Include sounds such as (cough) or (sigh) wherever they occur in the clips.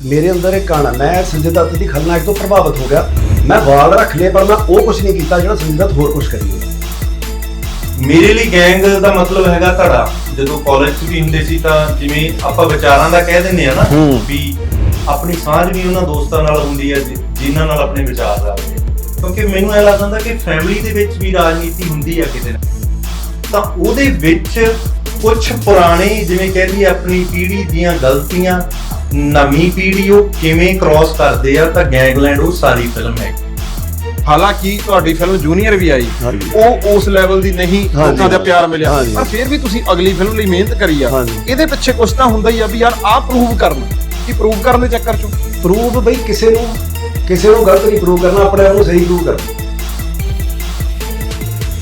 ਮੇਰੇ ਅੰਦਰ ਇੱਕ ਕਣ ਮੈਂ ਸੰਜੇ ਦੱਤ ਦੀ ਖਲਨਾਇਕ ਤੋਂ ਪ੍ਰਭਾਵਿਤ ਹੋ ਗਿਆ। ਮੈਂ ਵਾਲ ਰੱਖ ਲਏ ਪਰ ਮੈਂ ਉਹ ਕੁਝ ਨਹੀਂ ਕੀਤਾ ਜਿਹੜਾ ਸੰਜੇ ਦੱਤ ਹੋਰ ਕੁਝ ਕਰੀ ਹੈ ਮੇਰੇ ਲਈ ਗੈਂਗ ਦਾ ਮਤਲਬ ਹੈਗਾ ਧੜਾ। ਜਦੋਂ ਕਾਲਜ 'ਚ ਵੀ ਹੁੰਦੇ ਸੀ ਤਾਂ ਜਿਵੇਂ ਆਪਾਂ ਵਿਚਾਰਾਂ ਦਾ ਕਹਿ ਦਿੰਦੇ ਆ ਨਾ ਹੂੰ। ਵੀ ਆਪਣੀ ਸਾਂਝ ਵੀ ਉਹਨਾਂ ਦੋਸਤਾਂ ਨਾਲ ਹੁੰਦੀ ਹੈ ਜਿਨ੍ਹਾਂ ਨਾਲ ਆਪਣੇ ਵਿਚਾਰ ਰਲਦੇ ਕਿਉਂਕਿ ਮੈਨੂੰ ਇਹ ਲੱਗਦਾ ਹੁੰਦਾ ਕਿ ਫੈਮਿਲੀ ਦੇ ਵਿੱਚ ਵੀ ਰਾਜਨੀਤੀ ਹੁੰਦੀ ਆ ਕਿਤੇ ਨਾ ਤਾਂ ਉਹਦੇ ਵਿੱਚ ਕੁਝ ਪੁਰਾਣੇ ਜਿਵੇਂ ਕਹਿ ਲਈਏ ਆਪਣੀ ਪੀੜ੍ਹੀ ਦੀਆਂ ਗਲਤੀਆਂ ਨਵੀਂ ਪੀੜ੍ਹੀ ਉਹ ਕਿਵੇਂ ਕ੍ਰਾਸ ਕਰਦੇ ਆ ਤਾਂ ਗੈਂਗਲੈਂਡ ਉਹ ਸਾਰੀ ਫਿਲਮ ਹੈ। ਹਾਲਾਂਕਿ ਤੁਹਾਡੀ ਫਿਲਮ ਜੂਨੀਅਰ ਵੀ ਆਈ। ਉਹ ਉਸ ਲੈਵਲ ਦੀ ਨਹੀਂ ਲੋਕਾਂ ਦਾ ਪਿਆਰ ਮਿਲਿਆ। ਪਰ ਫਿਰ ਵੀ ਤੁਸੀਂ ਅਗਲੀ ਫਿਲਮ ਲਈ ਮਿਹਨਤ ਕਰੀ ਆ। ਇਹਦੇ ਪਿੱਛੇ ਕੁਝ ਤਾਂ ਹੁੰਦਾ ਹੀ ਆ ਵੀ ਯਾਰ ਆਹ ਪ੍ਰੂਵ ਕਰਨਾ। ਕਿ ਪ੍ਰੂਵ ਕਰਨ ਦੇ ਚੱਕਰ ਚੋਂ? ਪ੍ਰੂਵ ਬਈ ਕਿਸੇ ਨੂੰ ਕਿਸੇ ਨੂੰ ਗਲਤ ਨਹੀਂ ਪ੍ਰੂਵ ਕਰਨਾ ਆਪਣੇ ਆਪ ਨੂੰ ਸਹੀ ਪ੍ਰੂਵ ਕਰਨਾ।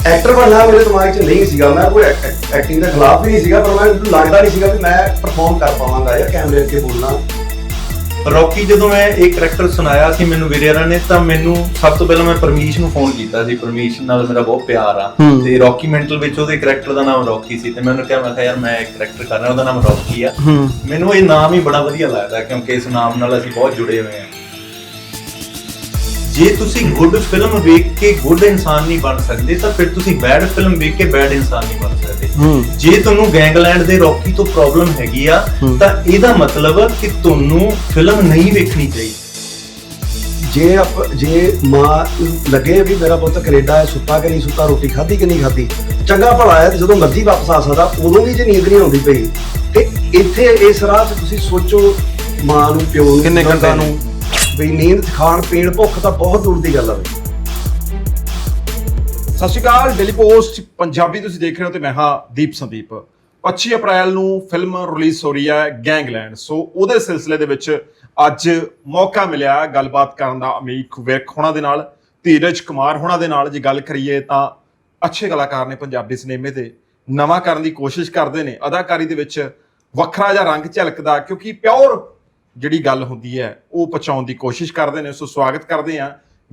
ਐਕਟਰ ਬਣਨਾ ਮੇਰੇ ਦਿਮਾਗ 'ਚ ਨਹੀਂ ਸੀਗਾ ਮੈਂ ਕੋਈ ਐਕਟਿੰਗ ਦੇ ਖਿਲਾਫ ਵੀ ਨਹੀਂ ਸੀਗਾ ਪਰ ਮੈਨੂੰ ਲੱਗਦਾ ਨਹੀਂ ਸੀਗਾ ਕਿ ਮੈਂ ਪਰਫਾਰਮ ਕਰ ਪਾਵਾਂਗਾ ਜਾਂ ਕੈਮਰੇ ਅੱਗੇ ਬੋਲਣਾ। ਰੌਕੀ ਜਦੋਂ ਮੈਂ ਇਹ ਕਰੈਕਟਰ ਸੁਣਾਇਆ ਸੀ ਮੈਨੂੰ ਵੀਰੇਰਾ ਨੇ ਤਾਂ ਮੈਨੂੰ ਸਭ ਤੋਂ ਪਹਿਲਾਂ ਮੈਂ ਪਰਮੀਸ਼ ਨੂੰ ਫੋਨ ਕੀਤਾ ਸੀ। ਪਰਮੀਸ਼ ਨਾਲ ਮੇਰਾ ਬਹੁਤ ਪਿਆਰ ਆ। ਤੇ ਰੌਕੀ ਮੈਂਟਲ ਵਿੱਚ ਉਹਦੇ ਕਰੈਕਟਰ ਦਾ ਨਾਮ ਰੌਕੀ ਸੀ ਤੇ ਮੈਂ ਉਹਨੂੰ ਕਿਹਾ ਮੈਂ ਕਿਹਾ ਯਾਰ ਮੈਂ ਇੱਕ ਕਰੈਕਟਰ ਕਰਨਾ ਉਹਦਾ ਨਾਮ ਰੌਕੀ ਆ। ਮੈਨੂੰ ਇਹ ਨਾਮ ਹੀ ਬੜਾ ਵਧੀਆ ਲੱਗਦਾ ਕਿਉਂਕਿ ਇਸ ਨਾਮ ਨਾਲ ਅਸੀਂ ਬਹੁਤ ਜੁੜੇ ਹੋਏ ਹਾਂ ਜੇ ਤੁਸੀਂ ਗੁੱਡ ਫਿਲਮ ਵੇਖ ਕੇ ਗੁੱਡ ਇਨਸਾਨ ਨਹੀਂ ਬਣ ਸਕਦੇ ਤਾਂ ਫਿਰ ਤੁਸੀਂ ਬੈਡ ਫਿਲਮ ਵੇਖ ਕੇ ਬੈਡ ਇਨਸਾਨ ਨਹੀਂ ਬਣ ਸਕਦੇ। ਜੇ ਤੁਹਾਨੂੰ ਗੈਂਗਲੈਂਡ ਦੇ ਰੌਕੀ ਤੋਂ ਪ੍ਰੋਬਲਮ ਹੈਗੀ ਆ। ਤਾਂ ਇਹਦਾ ਮਤਲਬ ਕਿ ਤੁਹਾਨੂੰ ਫਿਲਮ ਨਹੀਂ ਵੇਖਣੀ ਚਾਹੀਦੀ। ਜੇ ਆਪ ਜੇ ਮਾਂ ਲੱਗੇ ਵੀ ਮੇਰਾ ਪੁੱਤ ਕੈਨੇਡਾ ਹੈ ਸੁੱਤਾ ਕਿ ਨਹੀਂ ਸੁੱਤਾ ਰੋਟੀ ਖਾਧੀ ਕਿ ਨਹੀਂ ਖਾਧੀ ਚੰਗਾ ਭਲਾ ਹੈ ਤੇ ਜਦੋਂ ਮਰਜ਼ੀ ਵਾਪਸ ਆ ਸਕਦਾ ਉਦੋਂ ਵੀ ਜੇ ਨੀਂਦ ਨਹੀਂ ਆਉਂਦੀ ਪਈ। ਤੇ ਇੱਥੇ ਇਸ ਰਾਹ 'ਚ ਤੁਸੀਂ ਸੋਚੋ ਮਾਂ ਨੂੰ ਪਿਓ ਨੂੰ ਕਿੰਨੇ ਘੰਟਿਆਂ ਨੂੰ? ਵੀ ਨੀਂਦ ਖਾਣ ਪੀਣ ਭੁੱਖ ਤਾਂ ਬਹੁਤ ਦੂਰ ਦੀ ਗੱਲ ਆ ਬਈ। ਸਤਿ ਸ਼੍ਰੀ ਅਕਾਲ ਡੇਲੀ ਪੋਸਟ ਪੰਜਾਬੀ ਤੁਸੀਂ ਦੇਖ ਰਹੇ ਹੋ ਤੇ ਮੈਂ ਹਾਂ ਦੀਪ ਸੰਦੀਪ। 25 ਅਪ੍ਰੈਲ ਨੂੰ ਫਿਲਮ ਰਿਲੀਜ਼ ਹੋ ਰਹੀ ਹੈ ਗੈਂਗਲੈਂਡ ਸੋ ਉਹਦੇ ਸਿਲਸਿਲੇ ਦੇ ਵਿੱਚ ਅੱਜ ਮੌਕਾ ਮਿਲਿਆ ਗੱਲਬਾਤ ਕਰਨ ਦਾ ਅਮੀਕ ਵਿਰਕ ਹੋਣਾ ਦੇ ਨਾਲ, ਧੀਰਜ ਕੁਮਾਰ ਹੋਣਾ ਦੇ ਨਾਲ। ਜੇ ਗੱਲ ਕਰੀਏ ਤਾਂ ਅੱਛੇ ਕਲਾਕਾਰ ਨੇ ਪੰਜਾਬੀ ਸਿਨੇਮੇ ਦੇ ਨਵਾਂ ਕਰਨ ਦੀ ਕੋਸ਼ਿਸ਼ ਕਰਦੇ ਨੇ। ਅਦਾਕਾਰੀ ਦੇ ਵਿੱਚ ਵੱਖਰਾ ਜਿਹਾ ਰੰਗ ਝਲਕਦਾ ਕਿਉਂਕਿ ਪਿਓਰ ਜਿਹੜੀ ਗੱਲ ਹੁੰਦੀ ਹੈ ਉਹ ਪਹੁੰਚਾਉਣ ਦੀ ਕੋਸ਼ਿਸ਼ ਕਰਦੇ ਨੇ ਸੋ ਸਵਾਗਤ ਕਰਦੇ ਹਾਂ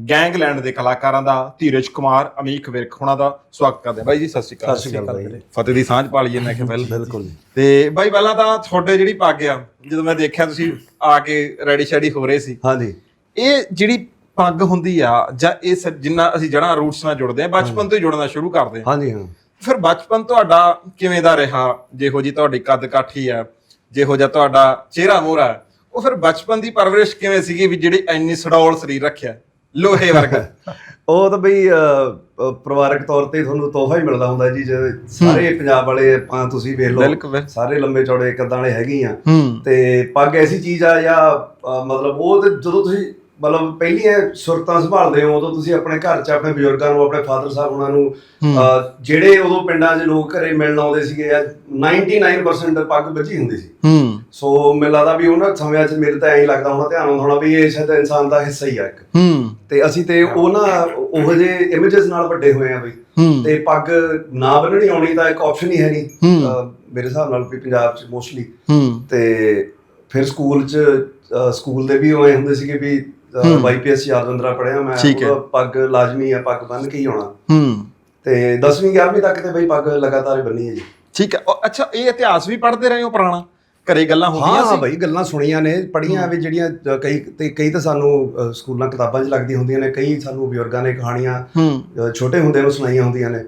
ਗੈਂਗਲੈਂਡ ਦੇ ਕਲਾਕਾਰਾਂ ਦਾ ਧੀਰਜ ਕੁਮਾਰ ਅਮੀਕ ਵਿਰਕ ਹੋਣਾ ਦਾ ਸਵਾਗਤ ਕਰਦੇ ਹਾਂ। ਬਾਈ ਜੀ ਸਤਿ ਸ਼੍ਰੀ ਅਕਾਲ। ਸਤਿ ਸ਼੍ਰੀ ਅਕਾਲ ਬਾਈ। ਫਤਿਹ ਦੀ ਸਾਂਝ ਪਾ ਲਈਏ ਮੈਂ ਕਿਹਾ ਪਹਿਲਾਂ। ਬਿਲਕੁਲ ਜੀ। ਤੇ ਬਾਈ ਪਹਿਲਾਂ ਤਾਂ ਤੁਹਾਡੇ ਜਿਹੜੀ ਪੱਗ ਆ ਜਦੋਂ ਮੈਂ ਦੇਖਿਆ ਤੁਸੀਂ ਆ ਕੇ ਰੈਡੀ ਸ਼ੈਡੀ ਹੋ ਰਹੇ ਸੀ। ਹਾਂਜੀ। ਇਹ ਜਿਹੜੀ ਪੱਗ ਹੁੰਦੀ ਆ ਜਾਂ ਇਹ ਸ- ਜਿੰਨਾ ਅਸੀਂ ਜੜਾਂ ਰੂਟਸ ਨਾਲ ਜੁੜਦੇ ਆ ਬਚਪਨ ਤੋਂ ਹੀ ਜੁੜਨਾ ਸ਼ੁਰੂ ਕਰਦੇ ਆ ਹਾਂਜੀ ਹਾਂ। ਫਿਰ ਬਚਪਨ ਤੁਹਾਡਾ ਕਿਵੇਂ ਦਾ ਰਿਹਾ? ਜਿਹੋ ਜੀ ਤੁਹਾਡੀ ਕੱਦ ਕਾਠੀ ਆ ਜਿਹੋ ਜਿਹਾ ਤੁਹਾਡਾ ਚਿਹਰਾ ਮੋਹਰਾ ਉਹ ਫਿਰ ਬਚਪਨ ਦੀ ਪਰਵਰਿਸ਼ ਕਿਵੇਂ ਸੀਗੀ ਵੀ ਜਿਹੜੀ ਇੰਨੀ ਸਡੌਲ ਸਰੀਰ ਰੱਖਿਆ? ਲੋਹੇ ਵਰਗਾ। (laughs) ਉਹ ਤਾਂ ਬਈ ਅਹ, ਪਰਿਵਾਰਕ ਤੌਰ ਤੇ ਤੁਹਾਨੂੰ ਤੋਹਫਾ ਹੀ ਮਿਲਦਾ ਹੁੰਦਾ ਜੀ ਜੇ ਸਾਰੇ ਪੰਜਾਬ ਵਾਲੇ ਆਪਾਂ ਤੁਸੀਂ ਵੇਖ ਬਿਲਕੁਲ। ਲਓ ਸਾਰੇ ਲੰਬੇ ਚੌੜੇ ਕੱਦਾਂ ਵਾਲੇ ਹੈਗੇ ਆ। ਹੂੰ। ਤੇ ਪੱਗ ਐਸੀ ਚੀਜ਼ ਆ ਜਾਂ ਅਹ, ਮਤਲਬ ਉਹ ਤੇ ਜਦੋਂ ਤੁਸੀਂ ਮਤਲਬ ਪਹਿਲੀਆਂ ਸੁਰਤਾਂ ਸੰਭਾਲਦੇ ਹੋ ਉਦੋਂ ਤੁਸੀਂ ਆਪਣੇ ਘਰ 'ਚ ਆਪਣੇ ਬਜ਼ੁਰਗਾਂ ਨੂੰ ਆਪਣੇ ਫਾਦਰ ਸਾਹਿਬ ਉਹਨਾਂ ਨੂੰ ਅਹ, ਜਿਹੜੇ ਉਦੋਂ ਪਿੰਡਾਂ 'ਚ ਲੋਕ ਘਰੇ ਮਿਲਣ ਆਉਂਦੇ ਸੀਗੇ ਜਾਂ 99% ਪੱਗ ਬੱਝੀ ਹੁੰਦੀ ਸੀ। ਹੂੰ। ਸੋ ਮੈਨੂੰ ਲੱਗਦਾ ਵੀ ਉਹਨਾਂ ਸਮਿਆਂ 'ਚ ਮੇਰੇ ਤਾਂ ਐਂ ਹੀ ਲੱਗਦਾ ਹੋਣਾ ਧਿਆਨ ਹੋਣਾ ਵੀ ਇਹ ਸ਼ਾਇਦ ਇਨਸਾਨ ਦਾ ਹਿੱਸਾ ਹੀ ਆ ਇੱਕ। ਹੂੰ। ਤੇ ਅਸੀਂ ਤੇ ਉਹ ਨਾ ਉਹ ਜਿਹੇ ਇਮੇजेस ਨਾਲ ਵੱਡੇ ਹੋਏ ਆ ਬਈ। ਹੂੰ। ਤੇ ਪੱਗ ਨਾ ਬੰਨਣੀ ਆਉਣੀ ਤਾਂ ਇੱਕ ਆਪਸ਼ਨ ਹੀ ਹੈ ਨਹੀਂ। ਹੂੰ। ਅਹ, ਮੇਰੇ ਹਿਸਾਬ ਨਾਲ ਵੀ ਪੰਜਾਬ 'ਚ ਮੋਸਟਲੀ ਹੂੰ। ਤੇ ਫਿਰ ਸਕੂਲ 'ਚ ਅਹ, ਸਕੂਲ ਦੇ ਵੀ ਉਵੇਂ ਹੁੰਦੇ ਸੀਗੇ ਵੀ ਹੂੰ। ਵਾਈਪੀਐਸ ਯਾਦਵੰਦਰਾ ਪੜਿਆ ਮੈਂ ਠੀਕ ਹੈ। ਉਹਦਾ ਪੱਗ ਲਾਜ਼ਮੀ ਹੈ ਪੱਗ ਬੰਨ ਕੇ ਹੀ ਆਉਣਾ। ਹੂੰ। ਤੇ 10ਵੀਂ 11ਵੀਂ ਤੱਕ ਤੇ ਬਈ ਪੱਗ ਲਗਾਤਾਰ ਹੀ ਬੰਨੀ ਹੈ ਜੀ। ਠੀਕ ਹੈ। ਉਹ ਅੱਛਾ ਇਹ ਇਤਿਹਾਸ ਵੀ ਪੜ੍ਹਦੇ ਰਹੇ ਹੋ ਪੁਰਾਣਾ? ਘਰੇ ਗੱਲਾਂ ਹੁੰਦੀਆਂ ਹਾਂ ਹਾਂ ਸੀ ਬਈ ਗੱਲਾਂ ਸੁਣੀਆਂ ਨੇ ਪੜੀਆਂ ਵੀ ਜਿਹੜੀਆਂ ਕਈ ਤੇ ਕਈ ਤਾਂ ਸਾਨੂੰ ਸਕੂਲਾਂ ਕਿਤਾਬਾਂ 'ਚ ਲੱਗਦੀਆਂ ਹੁੰਦੀਆਂ ਨੇ ਕਈ ਸਾਨੂੰ ਬਜ਼ੁਰਗਾਂ ਨੇ ਕਹਾਣੀਆਂ ਹੂੰ ਛੋਟੇ ਹੁੰਦੇ ਨੂੰ ਸੁਣਾਈਆਂ ਹੁੰਦੀਆਂ ਨੇ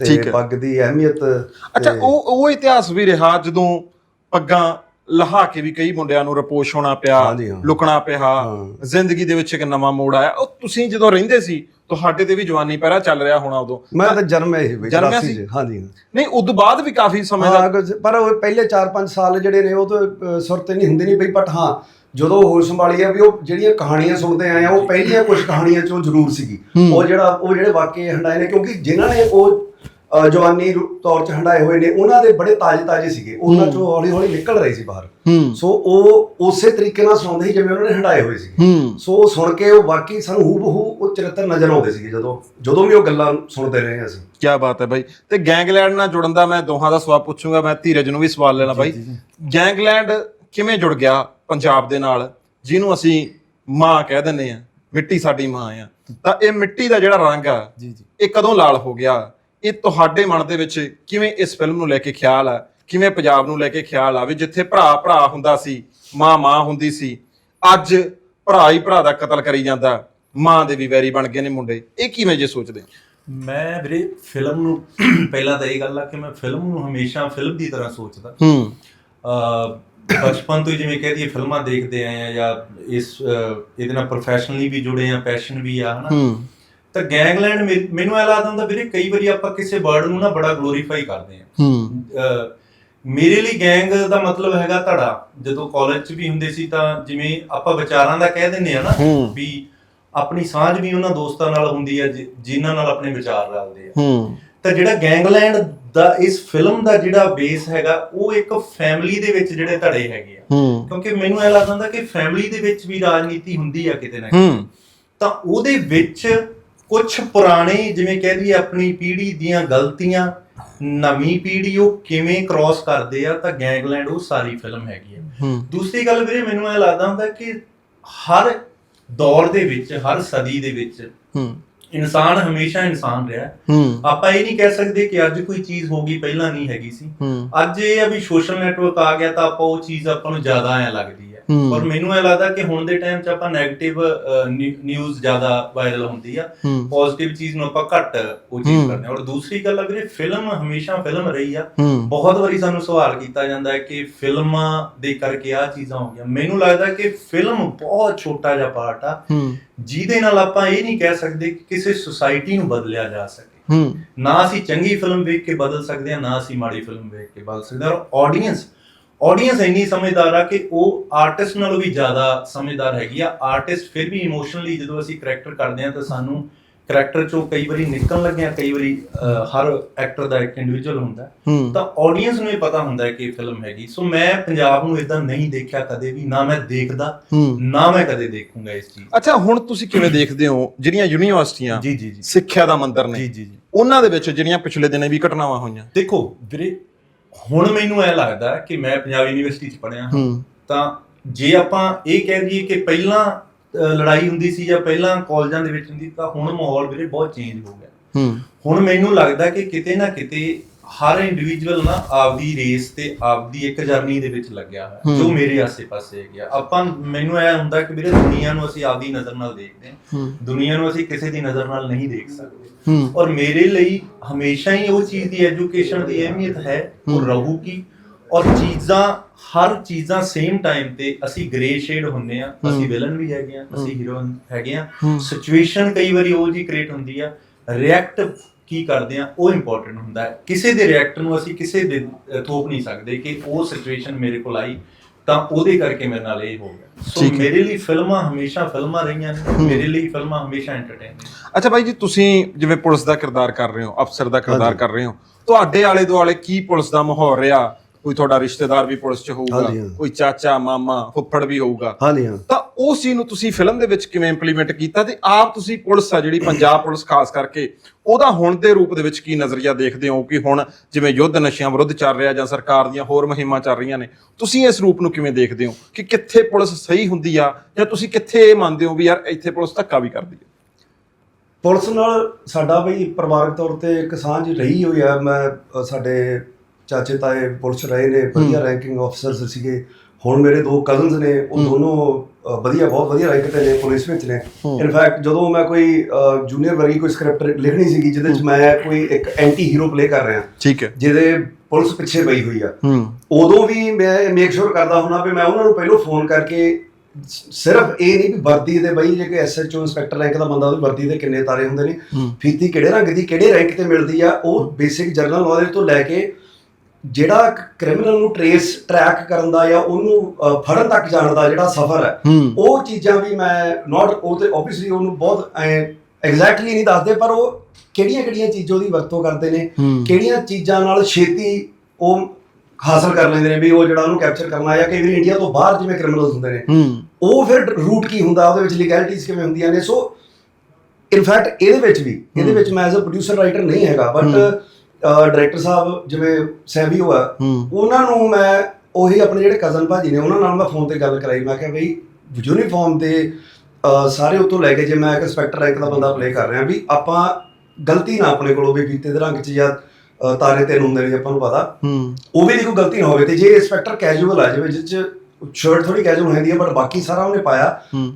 ਠੀਕ ਤੇ ਹੈ। ਪੱਗ ਦੀ ਅਹਿਮੀਅਤ ਅੱਛਾ ਤੇ- ਉਹ ਉਹ ਇਤਿਹਾਸ ਵੀ ਰਿਹਾ ਜਦੋਂ ਪੱਗਾਂ ਲਹਾ ਕੇ ਵੀ ਕਈ ਮੁੰਡਿਆਂ ਨੂੰ ਰਪੋਸ਼ ਹੋਣਾ ਪਿਆ ਹਾਂਜੀ, ਹਾਂ। ਲੁਕਣਾ ਪਿਆ ਹਾਂ। ਜ਼ਿੰਦਗੀ ਦੇ ਵਿੱਚ ਇੱਕ ਨਵਾਂ ਮੋੜ ਆਇਆ ਉਹ ਤੁਸੀਂ ਜਦੋਂ ਰਹਿੰਦੇ ਸੀ ਤੁਹਾਡੇ ਤੇ ਵੀ ਜਵਾਨੀ ਪਹਿਰਾ ਚੱਲ ਰਿਹਾ ਹੋਣਾ ਉਦੋਂ ਮੈਂ ਤਾਂ ਜਨਮ ਇਹ ਵਿੱਚ ਜਨਮਿਆ 84 ਸੀ? 'ਚ, ਹਾਂਜੀ ਹਾਂ। ਨਹੀਂ ਉਦੋਂ ਬਾਅਦ ਵੀ ਕਾਫੀ ਸਮੇਂ ਦਾ ਹਾਂ ਕੁਝ- ਪਰ ਉਹ ਪਹਿਲੇ 4-5 ਸਾਲ ਜਿਹੜੇ ਨੇ ਉਹ ਤਾਂ ਅਹ, ਸੁਰਤ ਨਹੀਂ ਹੁੰਦੀ ਨਹੀਂ ਪਈ ਬਟ ਹਾਂ ਜਦੋਂ ਹੋਸ਼ ਸੰਭਾਲੀ ਆ ਵੀ ਉਹ ਜਿਹੜੀਆਂ ਕਹਾਣੀਆਂ ਸੁਣਦੇ ਆਏ ਆ ਉਹ ਪਹਿਲੀਆਂ ਕੁਝ ਕਹਾਣੀਆਂ ਚੋਂ ਜ਼ਰੂਰ ਸੀਗੀ ਹੂੰ। ਉਹ ਜਿਹੜਾ ਉਹ ਜਿਹੜੇ ਵਾਕਿਏ ਹੰਡਾਏ ਨੇ ਕਿਉਂਕਿ ਜਿਨ੍ਹਾਂ ਨੇ ਉਹ ਜਵਾਨੀ ਤੌਰ 'ਚ ਹੰਡਾਏ ਹੋਏ ਨੇ ਉਹਨਾਂ ਦੇ ਬੜੇ ਤਾਜ਼ੇ-ਤਾਜ਼ੇ ਸੀਗੇ। ਉਹਨਾਂ। ਚੋਂ ਹੌਲੀ-ਹੌਲੀ ਨਿਕਲ ਰਹੇ ਸੀ ਬਾਹਰ। ਸੋ ਉਹ ਉਸੇ ਤਰੀਕੇ ਨਾਲ ਸੁਣਾਉਂਦੇ ਸੀ ਜਿਵੇਂ ਉਹਨਾਂ ਨੇ ਹੰਡਾਏ ਹੋਏ ਸੀ ਸੋ ਉਹ ਸੁਣ ਕੇ ਉਹ ਵਾਕਈ ਸਾਨੂੰ ਹੂਬਹੂ ਉਹ ਚਰਿੱਤਰ ਨਜ਼ਰ ਆਉਂਦੇ ਸੀਗੇ ਜਦੋਂ ਜਦੋਂ ਵੀ ਉਹ ਗੱਲਾਂ ਸੁਣਦੇ ਰਹੇ ਅਸੀਂ। ਕੀ ਬਾਤ ਹੈ ਬਾਈ। ਤੇ ਗੈਂਗਲੈਂਡ ਨਾਲ ਜੁੜਨ ਦਾ ਮੈਂ ਦੋਹਾਂ ਦਾ ਸਵਾਲ ਪੁੱਛੂੰਗਾ ਮੈਂ ਧੀਰਜ ਨੂੰ ਵੀ ਸਵਾਲ ਲੈਣਾ ਬਾਈ। ਗੈਂਗਲੈਂਡ ਕਿਵੇਂ ਜੁੜ ਗਿਆ ਪੰਜਾਬ ਦੇ ਨਾਲ? ਜਿਹਨੂੰ ਅਸੀਂ ਮਾਂ ਕਹਿ ਦਿੰਦੇ ਆ ਮਿੱਟੀ ਸਾਡੀ ਮਾਂ ਆ। ਤਾਂ ਇਹ ਮਿੱਟੀ ਦਾ ਜਿਹੜਾ ਰੰਗ ਆ ਜੀ ਜੀ। ਇਹ ਕਦੋਂ ਲਾਲ ਹੋ ਗਿਆ? ਇਹ ਤੁਹਾਡੇ ਮਨ ਦੇ ਵਿੱਚ ਕਿਵੇਂ ਇਸ ਫਿਲਮ ਨੂੰ ਲੈ ਕੇ ਖਿਆਲ ਆ? ਕਿਵੇਂ ਪੰਜਾਬ ਨੂੰ ਲੈ ਕੇ ਖਿਆਲ ਆ? ਵੀ ਜਿੱਥੇ ਭਰਾ ਭਰਾ ਹੁੰਦਾ ਸੀ ਮਾਂ ਮਾਂ ਹੁੰਦੀ ਸੀ ਅੱਜ ਭਰਾ ਹੀ ਭਰਾ ਦਾ ਕਤਲ ਕਰੀ ਜਾਂਦਾ ਮਾਂ ਦੇ ਵੀ ਵੈਰੀ ਬਣ ਗਏ ਨੇ ਮੁੰਡੇ। ਇਹ ਕਿਵੇਂ ਜੇ ਸੋਚਦੇ ਮੈਂ ਵੀਰੇ ਫਿਲਮ ਨੂੰ (clears throat) ਪਹਿਲਾਂ ਤਾਂ ਇਹ ਗੱਲ ਆ ਕਿ ਮੈਂ ਫਿਲਮ ਨੂੰ ਹਮੇਸ਼ਾ ਫਿਲਮ ਦੀ ਤਰ੍ਹਾਂ ਸੋਚਦਾ। ਹੂੰ। ਅਹ ਬਚਪਨ ਤੋਂ ਹੀ ਜਿਵੇਂ ਕਹਿ ਦਈਏ ਫਿਲਮਾਂ ਦੇਖਦੇ ਆਏ ਆ ਜਾਂ ਇਸ ਇਹਦੇ ਨਾਲ ਪ੍ਰੋਫੈਸ਼ਨਲੀ ਵੀ ਜੁੜੇ ਆ ਪੈਸ਼ਨ ਵੀ ਆ ਹਨਾ? ਤਾਂ ਗੈਂਗਲੈਂਡ ਮੈਨੂੰ ਇਹ ਲੱਗਦਾ ਹੁੰਦਾ ਵੀਰੇ ਕਈ ਵਾਰੀ ਆਪਾਂ ਕਿਸੇ ਵਰਡ ਨੂੰ ਨਾ ਬੜਾ ਗਲੋਰੀਫਾਈ ਕਰਦੇ ਆ ਮੇਰੇ ਲਈ ਗੈਂਗ ਦਾ ਮਤਲਬ ਹੈਗਾ ਧੜਾ। ਜਦੋਂ ਕਾਲਜ 'ਚ ਵੀ ਹੁੰਦੇ ਸੀ ਤਾਂ ਜਿਵੇਂ ਆਪਾਂ ਵਿਚਾਰਾਂ ਦਾ ਕਹਿ ਦਿੰਦੇ ਆ ਨਾ। ਵੀ ਆਪਣੀ ਸਾਂਝ ਵੀ ਉਹਨਾਂ ਦੋਸਤਾਂ ਨਾਲ ਹੁੰਦੀ ਹੈ ਜਿਨ੍ਹਾਂ ਨਾਲ ਆਪਣੇ ਵਿਚਾਰ ਰਲਦੇ ਆ। ਤਾਂ ਜਿਹੜਾ ਗੈਂਗਲੈਂਡ ਦਾ ਇਸ ਫਿਲਮ ਦਾ ਜਿਹੜਾ ਬੇਸ ਹੈਗਾ ਉਹ ਇੱਕ ਫੈਮਿਲੀ ਦੇ ਵਿੱਚ ਜਿਹੜੇ ਧੜੇ ਹੈਗੇ ਆ। ਕਿਉਂਕਿ ਮੈਨੂੰ ਇਹ ਲੱਗਦਾ ਹੁੰਦਾ ਕਿ ਫੈਮਿਲੀ ਦੇ ਵਿੱਚ ਵੀ ਰਾਜਨੀਤੀ ਹੁੰਦੀ ਆ ਕਿਤੇ ਨਾ ਕਿਤੇ। ਤਾਂ ਉਹਦੇ ਵਿੱਚ ਕੁਝ ਪੁਰਾਣੇ ਜਿਵੇਂ ਕਹਿ ਦਈਏ ਆਪਣੀ ਪੀੜ੍ਹੀ ਦੀਆਂ ਗਲਤੀਆਂ ਨਵੀਂ ਪੀੜ੍ਹੀ ਉਹ ਕਿਵੇਂ ਕ੍ਰਾਸ ਕਰਦੇ ਆ ਤਾਂ ਗੈਂਗਲੈਂਡ ਉਹ ਸਾਰੀ ਫਿਲਮ ਹੈਗੀ ਹੂੰ। ਦੂਸਰੀ ਗੱਲ ਵੀਰੇ ਮੈਨੂੰ ਇਹ ਲੱਗਦਾ ਹੁੰਦਾ ਕਿ ਹਰ ਦੌਰ ਦੇ ਵਿੱਚ ਹਰ ਸਦੀ ਦੇ ਵਿੱਚ ਇਨਸਾਨ ਹਮੇਸ਼ਾ ਇਨਸਾਨ ਰਿਹਾ। ਆਪਾਂ ਇਹ ਨਹੀਂ ਕਹਿ ਸਕਦੇ ਕਿ ਅੱਜ ਕੋਈ ਚੀਜ਼ ਹੋ ਗਈ ਪਹਿਲਾਂ ਨਹੀਂ ਹੈਗੀ ਸੀ। ਅੱਜ ਇਹ ਆ ਵੀ ਸੋਸ਼ਲ ਨੈਟਵਰਕ ਆ ਗਿਆ ਤਾਂ ਆਪਾਂ ਉਹ ਚੀਜ਼ ਆਪਾਂ ਨੂੰ ਜ਼ਿਆਦਾ ਐ ਲੱਗਦੀ ਔਰ ਮੈਨੂੰ ਇਹ ਲੱਗਦਾ ਕਿ ਹੁਣ ਦੇ ਟਾਈਮ 'ਚ ਆਪਾਂ 네ਗੇਟਿਵ ਨਿਊਜ਼ ਜ਼ਿਆਦਾ ਵਾਇਰਲ ਹੁੰਦੀ ਆ। ਪੋਜ਼ਿਟਿਵ ਚੀਜ਼ ਨੂੰ ਆਪਾਂ ਘੱਟ ਉਹ ਹੂੰ। ਚੀਜ਼ ਔਰ ਦੂਸਰੀ ਗੱਲ ਅਗਰ ਫਿਲਮ ਹਮੇਸ਼ਾ ਫਿਲਮ ਰਹੀ ਆ। ਬਹੁਤ ਵਾਰੀ ਸਾਨੂੰ ਸਵਾਲ ਕੀਤਾ ਜਾਂਦਾ ਹੈ ਕਿ ਫਿਲਮਾਂ ਦੇ ਕਰਕੇ ਆ ਚੀਜ਼ਾਂ ਹੋ ਗਈਆਂ। ਮੈਨੂੰ ਲੱਗਦਾ ਕਿ ਫਿਲਮ ਬਹੁਤ ਛੋਟਾ ਜਿਹਾ ਪਾਰਟ ਆ। ਜਿਹਦੇ ਨਾਲ ਆਪਾਂ ਇਹ ਨਹੀਂ ਕਹਿ ਸਕਦੇ ਕਿ ਕਿਸੇ ਸੁਸਾਇਟੀ ਨੂੰ ਬਦਲਿਆ ਜਾ ਸਕੇ। ਹੂੰ। ਨਾ ਅਸੀਂ ਚੰਗੀ ਫਿਲਮ ਵੇਖ ਕੇ ਬਦਲ ਸਕਦੇ ਹਾਂ ਨਾ ਅਸੀਂ ਮਾੜੀ ਫਿਲਮ ਵੇਖ ਕੇ ਬਦਲ ਸਕਦੇ ਹਾਂ ਔਰ ਆਡੀਅנס ਆਡੀਅנס ਇੰਨੀ ਸਮਝਦਾਰ ਆ ਕਿ ਉਹ ਆਰਟਿਸਟ ਨਾਲੋਂ ਵੀ ਜ਼ਿਆਦਾ ਸਮਝਦਾਰ ਹੈਗੀ ਆ। ਆਰਟਿਸਟ ਫਿਰ ਵੀ ਇਮੋਸ਼ਨਲੀ ਜਦੋਂ ਅਸੀਂ ਕਰੈਕਟਰ ਕਰਦੇ ਆ ਤਾਂ ਸਾਨੂੰ ਕਰੈਕਟਰ ਚੋਂ ਕਈ ਵਾਰੀ ਨਿਕਲਣ ਲੱਗਿਆ ਕਈ ਵਾਰੀ ਹਰ ਐਕਟਰ ਦਾ ਇੱਕ ਇੰਡੀਵਿਜੂਅਲ ਹੁੰਦਾ। ਤਾਂ ਆਡੀਅנס ਨੂੰ ਇਹ ਪਤਾ ਹੁੰਦਾ ਕਿ ਇਹ ਫਿਲਮ ਹੈਗੀ। ਸੋ ਮੈਂ ਪੰਜਾਬ ਨੂੰ ਇਦਾਂ ਨਹੀਂ ਦੇਖਿਆ ਕਦੇ ਵੀ ਨਾ ਮੈਂ ਦੇਖਦਾ ਨਾ ਮੈਂ ਕਦੇ ਦੇਖੂੰਗਾ ਇਸ ਚੀਜ਼ ਅੱਛਾ ਹੁਣ ਤੁਸੀਂ ਕਿਵੇਂ ਦੇਖਦੇ ਹੋ ਜਿਹੜੀਆਂ ਯੂਨੀਵਰਸਿਟੀਆਂ ਸਿੱਖਿਆ ਦਾ ਮੰਦਰ ਨੇ? ਜੀ। ਉਹਨਾਂ ਦੇ ਵਿੱਚ ਜਿਹੜੀਆਂ ਪਿਛਲੇ ਦਿਨੇ ਵੀ ਘਟਨਾਵਾਂ ਹੋਈਆਂ? ਦੇਖੋ ਵੀਰੇ ਹੁਣ ਮੈਨੂੰ ਇਹ ਲੱਗਦਾ ਕਿ ਮੈਂ ਪੰਜਾਬ ਯੂਨੀਵਰਸਿਟੀ ਚ ਹੂੰ। ਤਾਂ ਜੇ ਆਪਾਂ ਇਹ ਕਹਿ ਦਈਏ ਕਿ ਪਹਿਲਾਂ ਅ, ਲੜਾਈ ਹੁੰਦੀ ਸੀ ਜਾਂ ਪਹਿਲਾਂ ਕਾਲਜਾਂ ਦੇ ਵਿੱਚ ਹੁੰਦੀ ਤਾਂ ਹੁਣ ਮਾਹੌਲ ਵੀਰੇ ਬਹੁਤ ਚੇਂਜ ਹੋ ਗਿਆ। ਹੂੰ। ਹੁਣ ਮੈਨੂੰ ਲੱਗਦਾ ਕਿ ਕਿਤੇ ਨਾ ਕਿਤੇ ਹਰ ਇੰਡੀਵਿਜੂਅਲ ਨਾ ਆਪਦੀ ਰੇਸ ਤੇ ਆਪਦੀ ਇੱਕ ਜਰਨੀ ਦੇ ਵਿੱਚ ਲੱਗਿਆ ਹੋਇਆ। ਜੋ ਮੇਰੇ ਆਸੇ-ਪਾਸੇ ਗਿਆ ਆਪਾਂ ਮੈਨੂੰ ਇਹ ਹੁੰਦਾ ਕਿ ਵੀਰੇ ਦੁਨੀਆ ਨੂੰ ਅਸੀਂ ਆਪਦੀ ਨਜ਼ਰ ਨਾਲ ਦੇਖਦੇ ਹਾਂ ਦੁਨੀਆ ਨੂੰ ਅਸੀਂ ਕਿਸੇ ਦੀ ਨਜ਼ਰ ਨਾਲ ਨਹੀਂ ਦੇਖ ਸਕਦੇ ਔਰ ਮੇਰੇ ਲਈ ਹਮੇਸ਼ਾ ਹੀ ਉਹ ਚੀਜ਼ ਦੀ ਐਜੂਕੇਸ਼ਨ ਦੀ ਅਹਿਮੀਅਤ ਹੈ ਉਹ। ਰਹੂਗੀ ਔਰ ਚੀਜ਼ਾਂ ਹਰ ਚੀਜ਼ਾਂ ਸੇਮ ਟਾਈਮ ਤੇ ਅਸੀਂ ਗ੍ਰੇ ਸ਼ੇਡ ਹੁੰਨੇ ਆ ਅਸੀਂ। ਵਿਲਨ ਵੀ ਹੈਗੇ ਆ ਅਸੀਂ। ਹੀਰੋ ਹੈਗੇ ਆ। ਸਿਚੁਏਸ਼ਨ ਕਈ ਵਾਰੀ ਉਹ ਜੀ ਕ੍ਰੀਏਟ ਹੁੰਦੀ ਆ ਰਿਐਕਟ ਕੀ ਕਰਦੇ ਆ ਉਹ ਇੰਪੋਰਟੈਂਟ ਹੁੰਦਾ ਹੈ ਕਿਸੇ ਦੇ ਰਿਐਕਟ ਨੂੰ ਅਸੀਂ ਕਿਸੇ ਦੇ ਥੋਪ ਨਹੀਂ ਸਕਦੇ ਕਿ ਉਹ ਸਿਚੁਏਸ਼ਨ ਮੇਰੇ ਕੋਲ ਆਈ ਤਾਂ ਉਹਦੇ ਕਰਕੇ ਮੇਰੇ ਨਾਲ ਇਹ ਹੋ ਗਿਆ ਸੋ। ਮੇਰੇ ਲਈ ਫਿਲਮਾਂ ਹਮੇਸ਼ਾ ਫਿਲਮਾਂ ਰਹੀਆਂ ਨੇ। ਮੇਰੇ ਲਈ ਫਿਲਮਾਂ ਹਮੇਸ਼ਾ ਐਂਟਰਟੇਨਮੈਂਟ ਅੱਛਾ ਬਾਈ ਜੀ ਤੁਸੀਂ ਜਿਵੇਂ ਪੁਲਿਸ ਦਾ ਕਿਰਦਾਰ ਕਰ ਰਹੇ ਹੋ ਅਫਸਰ ਦਾ ਕਿਰਦਾਰ। ਕਰ ਰਹੇ ਹੋ ਤੁਹਾਡੇ ਆਲੇ ਦੁਆਲੇ ਕੀ ਪੁਲਿਸ ਦਾ ਮਾਹੌਲ ਰਿਹਾ ਕੋਈ ਤੁਹਾਡਾ ਰਿਸ਼ਤੇਦਾਰ ਵੀ ਪੁਲਿਸ 'ਚ ਹੋਊਗਾ। ਕੋਈ ਚਾਚਾ ਮਾਮਾ ਫੁੱਫੜ ਵੀ ਹੋਊਗਾ ਹਾਂਜੀ ਹਾਂ ਉਸ ਚੀਜ਼ ਨੂੰ ਤੁਸੀਂ ਫਿਲਮ ਦੇ ਵਿੱਚ ਕਿਵੇਂ ਇੰਪਲੀਮੈਂਟ ਕੀਤਾ ਤੇ ਆਪ ਤੁਸੀਂ ਪੁਲਿਸ ਆ ਜਿਹੜੀ ਪੰਜਾਬ ਪੁਲਿਸ ਖਾਸ ਕਰਕੇ ਉਹਦਾ ਹੁਣ ਦੇ ਰੂਪ ਦੇ ਵਿੱਚ ਕੀ ਨਜ਼ਰੀਆ ਦੇਖਦੇ ਹੋ ਕਿ ਹੁਣ ਜਿਵੇਂ ਯੁੱਧ ਨਸ਼ਿਆਂ ਵਿਰੁੱਧ ਚੱਲ ਰਿਹਾ ਜਾਂ ਸਰਕਾਰ ਦੀਆਂ ਹੋਰ ਮੁਹਿੰਮਾਂ ਚੱਲ ਰਹੀਆਂ ਨੇ ਤੁਸੀਂ ਇਸ ਰੂਪ ਨੂੰ ਕਿਵੇਂ ਦੇਖਦੇ ਹੋ ਕਿ ਕਿੱਥੇ ਪੁਲਿਸ ਸਹੀ ਹੁੰਦੀ ਆ ਜਾਂ ਤੁਸੀਂ ਕਿੱਥੇ ਇਹ ਮੰਨਦੇ ਹੋ ਵੀ ਯਾਰ ਇੱਥੇ ਪੁਲਿਸ ਧੱਕਾ ਵੀ ਕਰਦੀ ਹੈ? ਪੁਲਿਸ ਨਾਲ ਸਾਡਾ ਬਈ ਪਰਿਵਾਰਕ ਤੌਰ ਤੇ ਇੱਕ ਸਾਂਝ ਰਹੀ ਹੋਈ ਆ। ਮੈਂ ਸਾਡੇ ਚਾਚੇ ਤਾਏ ਪੁਲਿਸ ਰਹੇ ਨੇ ਵਧੀਆ ਰੈਂਕਿੰਗ ਆਫੀਸਰਸ ਸੀਗੇ। ਹੁਣ ਮੇਰੇ ਦੋ ਕਜ਼ਨਸ ਨੇ ਉਹ। ਦੋਨੋਂ ਵਧੀਆ ਬਹੁਤ ਵਧੀਆ ਤੇ ਨੇ ਪੁਲਿਸ ਵਿੱਚ ਨੇ। ਇਨਫੈਕਟ ਜਦੋਂ ਮੈਂ ਕੋਈ ਜੂਨੀਅਰ ਵਰਗੀ ਕੋਈ ਸਕ੍ਰਿਪਟ ਲਿਖਣੀ ਸੀਗੀ ਜਿਹਦੇ ਵਿੱਚ ਮੈਂ ਕੋਈ ਇੱਕ ਐਂਟੀ ਹੀਰੋ ਪਲੇ ਕਰ ਰਿਹਾ। ਠੀਕ ਹੈ। ਜਿਹਦੇ ਪੁਲਿਸ ਪਿੱਛੇ ਪਈ ਹੋਈ ਆ। ਉਦੋਂ ਵੀ ਮੈਂ ਮੇਕ ਸ਼ੋਰ ਕਰਦਾ ਹੁਣਾ ਵੀ ਮੈਂ ਉਹਨਾਂ ਨੂੰ ਪਹਿਲਾਂ ਫੋਨ ਕਰਕੇ ਸਿਰਫ ਇਹ ਨਹੀਂ ਵੀ ਵਰਦੀ ਦੇ ਬਈ ਜੇ ਕੋਈ ਐਸਐਚਓ ਇੰਸਪੈਕਟਰ ਰੈਂਕ ਦਾ ਬੰਦਾ ਉਹਦੀ ਵਰਦੀ ਦੇ ਕਿੰਨੇ ਤਾਰੇ ਹੁੰਦੇ ਨੇ। ਫੀਤੀ ਕਿਹੜੇ ਰੰਗ ਦੀ ਕਿਹੜੇ ਰੈਂਕ ਤੇ ਮਿਲਦੀ ਆ ਉਹ ਬੇਸਿਕ ਜਰਨਲ ਨੌਲੇਜ ਤੋਂ ਲੈ ਕੇ ਜਿਹੜਾ ਕ੍ਰਿਮੀਨਲ ਨੂੰ ਟਰੇਸ ਟਰੈਕ ਕਰਨ ਦਾ ਜਾਂ ਉਹਨੂੰ ਫੜਨ ਤੱਕ ਜਾਣ ਦਾ ਜਿਹੜਾ ਸਫ਼ਰ ਹੈ ਉਹ ਚੀਜ਼ਾਂ ਵੀ ਮੈਂ ਨਾਟ ਉਹ ਤੇ ਆਬਵੀਅਸਲੀ ਉਹਨੂੰ ਬਹੁਤ ਐਗਜ਼ੈਕਟਲੀ ਨਹੀਂ ਦੱਸਦੇ ਪਰ ਉਹ ਕਿਹੜੀਆਂ ਕਿਹੜੀਆਂ ਚੀਜ਼ਾਂ ਦੀ ਵਰਤੋਂ ਕਰਦੇ ਨੇ ਕਿਹੜੀਆਂ ਚੀਜ਼ਾਂ ਨਾਲ ਛੇਤੀ ਉਹ ਹਾਸਲ ਕਰ ਲੈਂਦੇ ਨੇ ਵੀ ਉਹ ਜਿਹੜਾ ਉਹਨੂੰ ਕੈਪਚਰ ਕਰਨਾ ਆ ਕਈ ਵਾਰੀ ਇੰਡੀਆ ਤੋਂ ਬਾਹਰ ਜਿਵੇਂ ਕ੍ਰਿਮੀਨਲਸ ਹੁੰਦੇ ਨੇ ਉਹ ਫਿਰ ਰੂਟ ਕੀ ਹੁੰਦਾ ਉਹਦੇ ਵਿੱਚ ਲੀਗੈਲਿਟੀਜ਼ ਕਿਵੇਂ ਹੁੰਦੀਆਂ ਨੇ ਸੋ ਇਨਫੈਕਟ ਇਹਦੇ ਵਿੱਚ ਵੀ ਇਹਦੇ। ਵਿੱਚ ਮੈਂ ਐਜ਼ ਅ ਪ੍ਰੋਡਿਊਸਰ ਰਾਈਟਰ ਨਹੀਂ ਹੈਗਾ ਬਟ। ਡਾਇਰੈਕਟਰ ਸਾਹਿਬ ਜਿਵੇਂ ਸੈਵੀਓ ਆ ਹੂੰ। ਉਹਨਾਂ ਨੂੰ ਮੈਂ ਉਹੀ ਆਪਣੇ ਜਿਹੜੇ ਕਜ਼ਨ ਭਾਜੀ ਨੇ ਉਹਨਾਂ ਨਾਲ ਮੈਂ ਫੋਨ ਤੇ ਗੱਲ ਕਰਾਈ। ਮੈਂ ਕਿਹਾ ਬਈ ਯੂਨੀਫਾਰਮ ਤੇ ਸਾਰੇ ਉਤੋਂ ਲੈ ਕੇ ਜੇ ਮੈਂ ਇੱਕ ਇੰਸਪੈਕਟਰ ਰੈਂਕ ਦਾ ਬੰਦਾ ਪਲੇ ਕਰ ਰਿਹਾ ਵੀ ਆਪਾਂ ਗਲਤੀ ਨਾ ਆਪਣੇ ਕੋਲੋਂ ਵੀ ਬੀਤੇ ਦੇ ਰੰਗ ਚ ਜਾਂ ਤਾਰੇ ਤਿੰਨ ਹੁੰਦੇ ਨੇ ਆਪਾਂ ਨੂੰ ਪਤਾ। ਉਹ ਵੀ ਦੀ ਕੋਈ ਗਲਤੀ ਨਾ ਹੋਵੇ ਤੇ ਜੇ ਇੰਸਪੈਕਟਰ ਕੈਜੂਅਲ ਆ ਜਿਵੇਂ ਜਿਸ ਚ ਸ਼ਰਟ ਥੋੜੀ ਕੈਜੂਅਲ ਹੁੰਦੀ ਹੈ ਬਟ ਬਾਕੀ ਸਾਰਾ ਉਹਨੇ ਪਾਇਆ।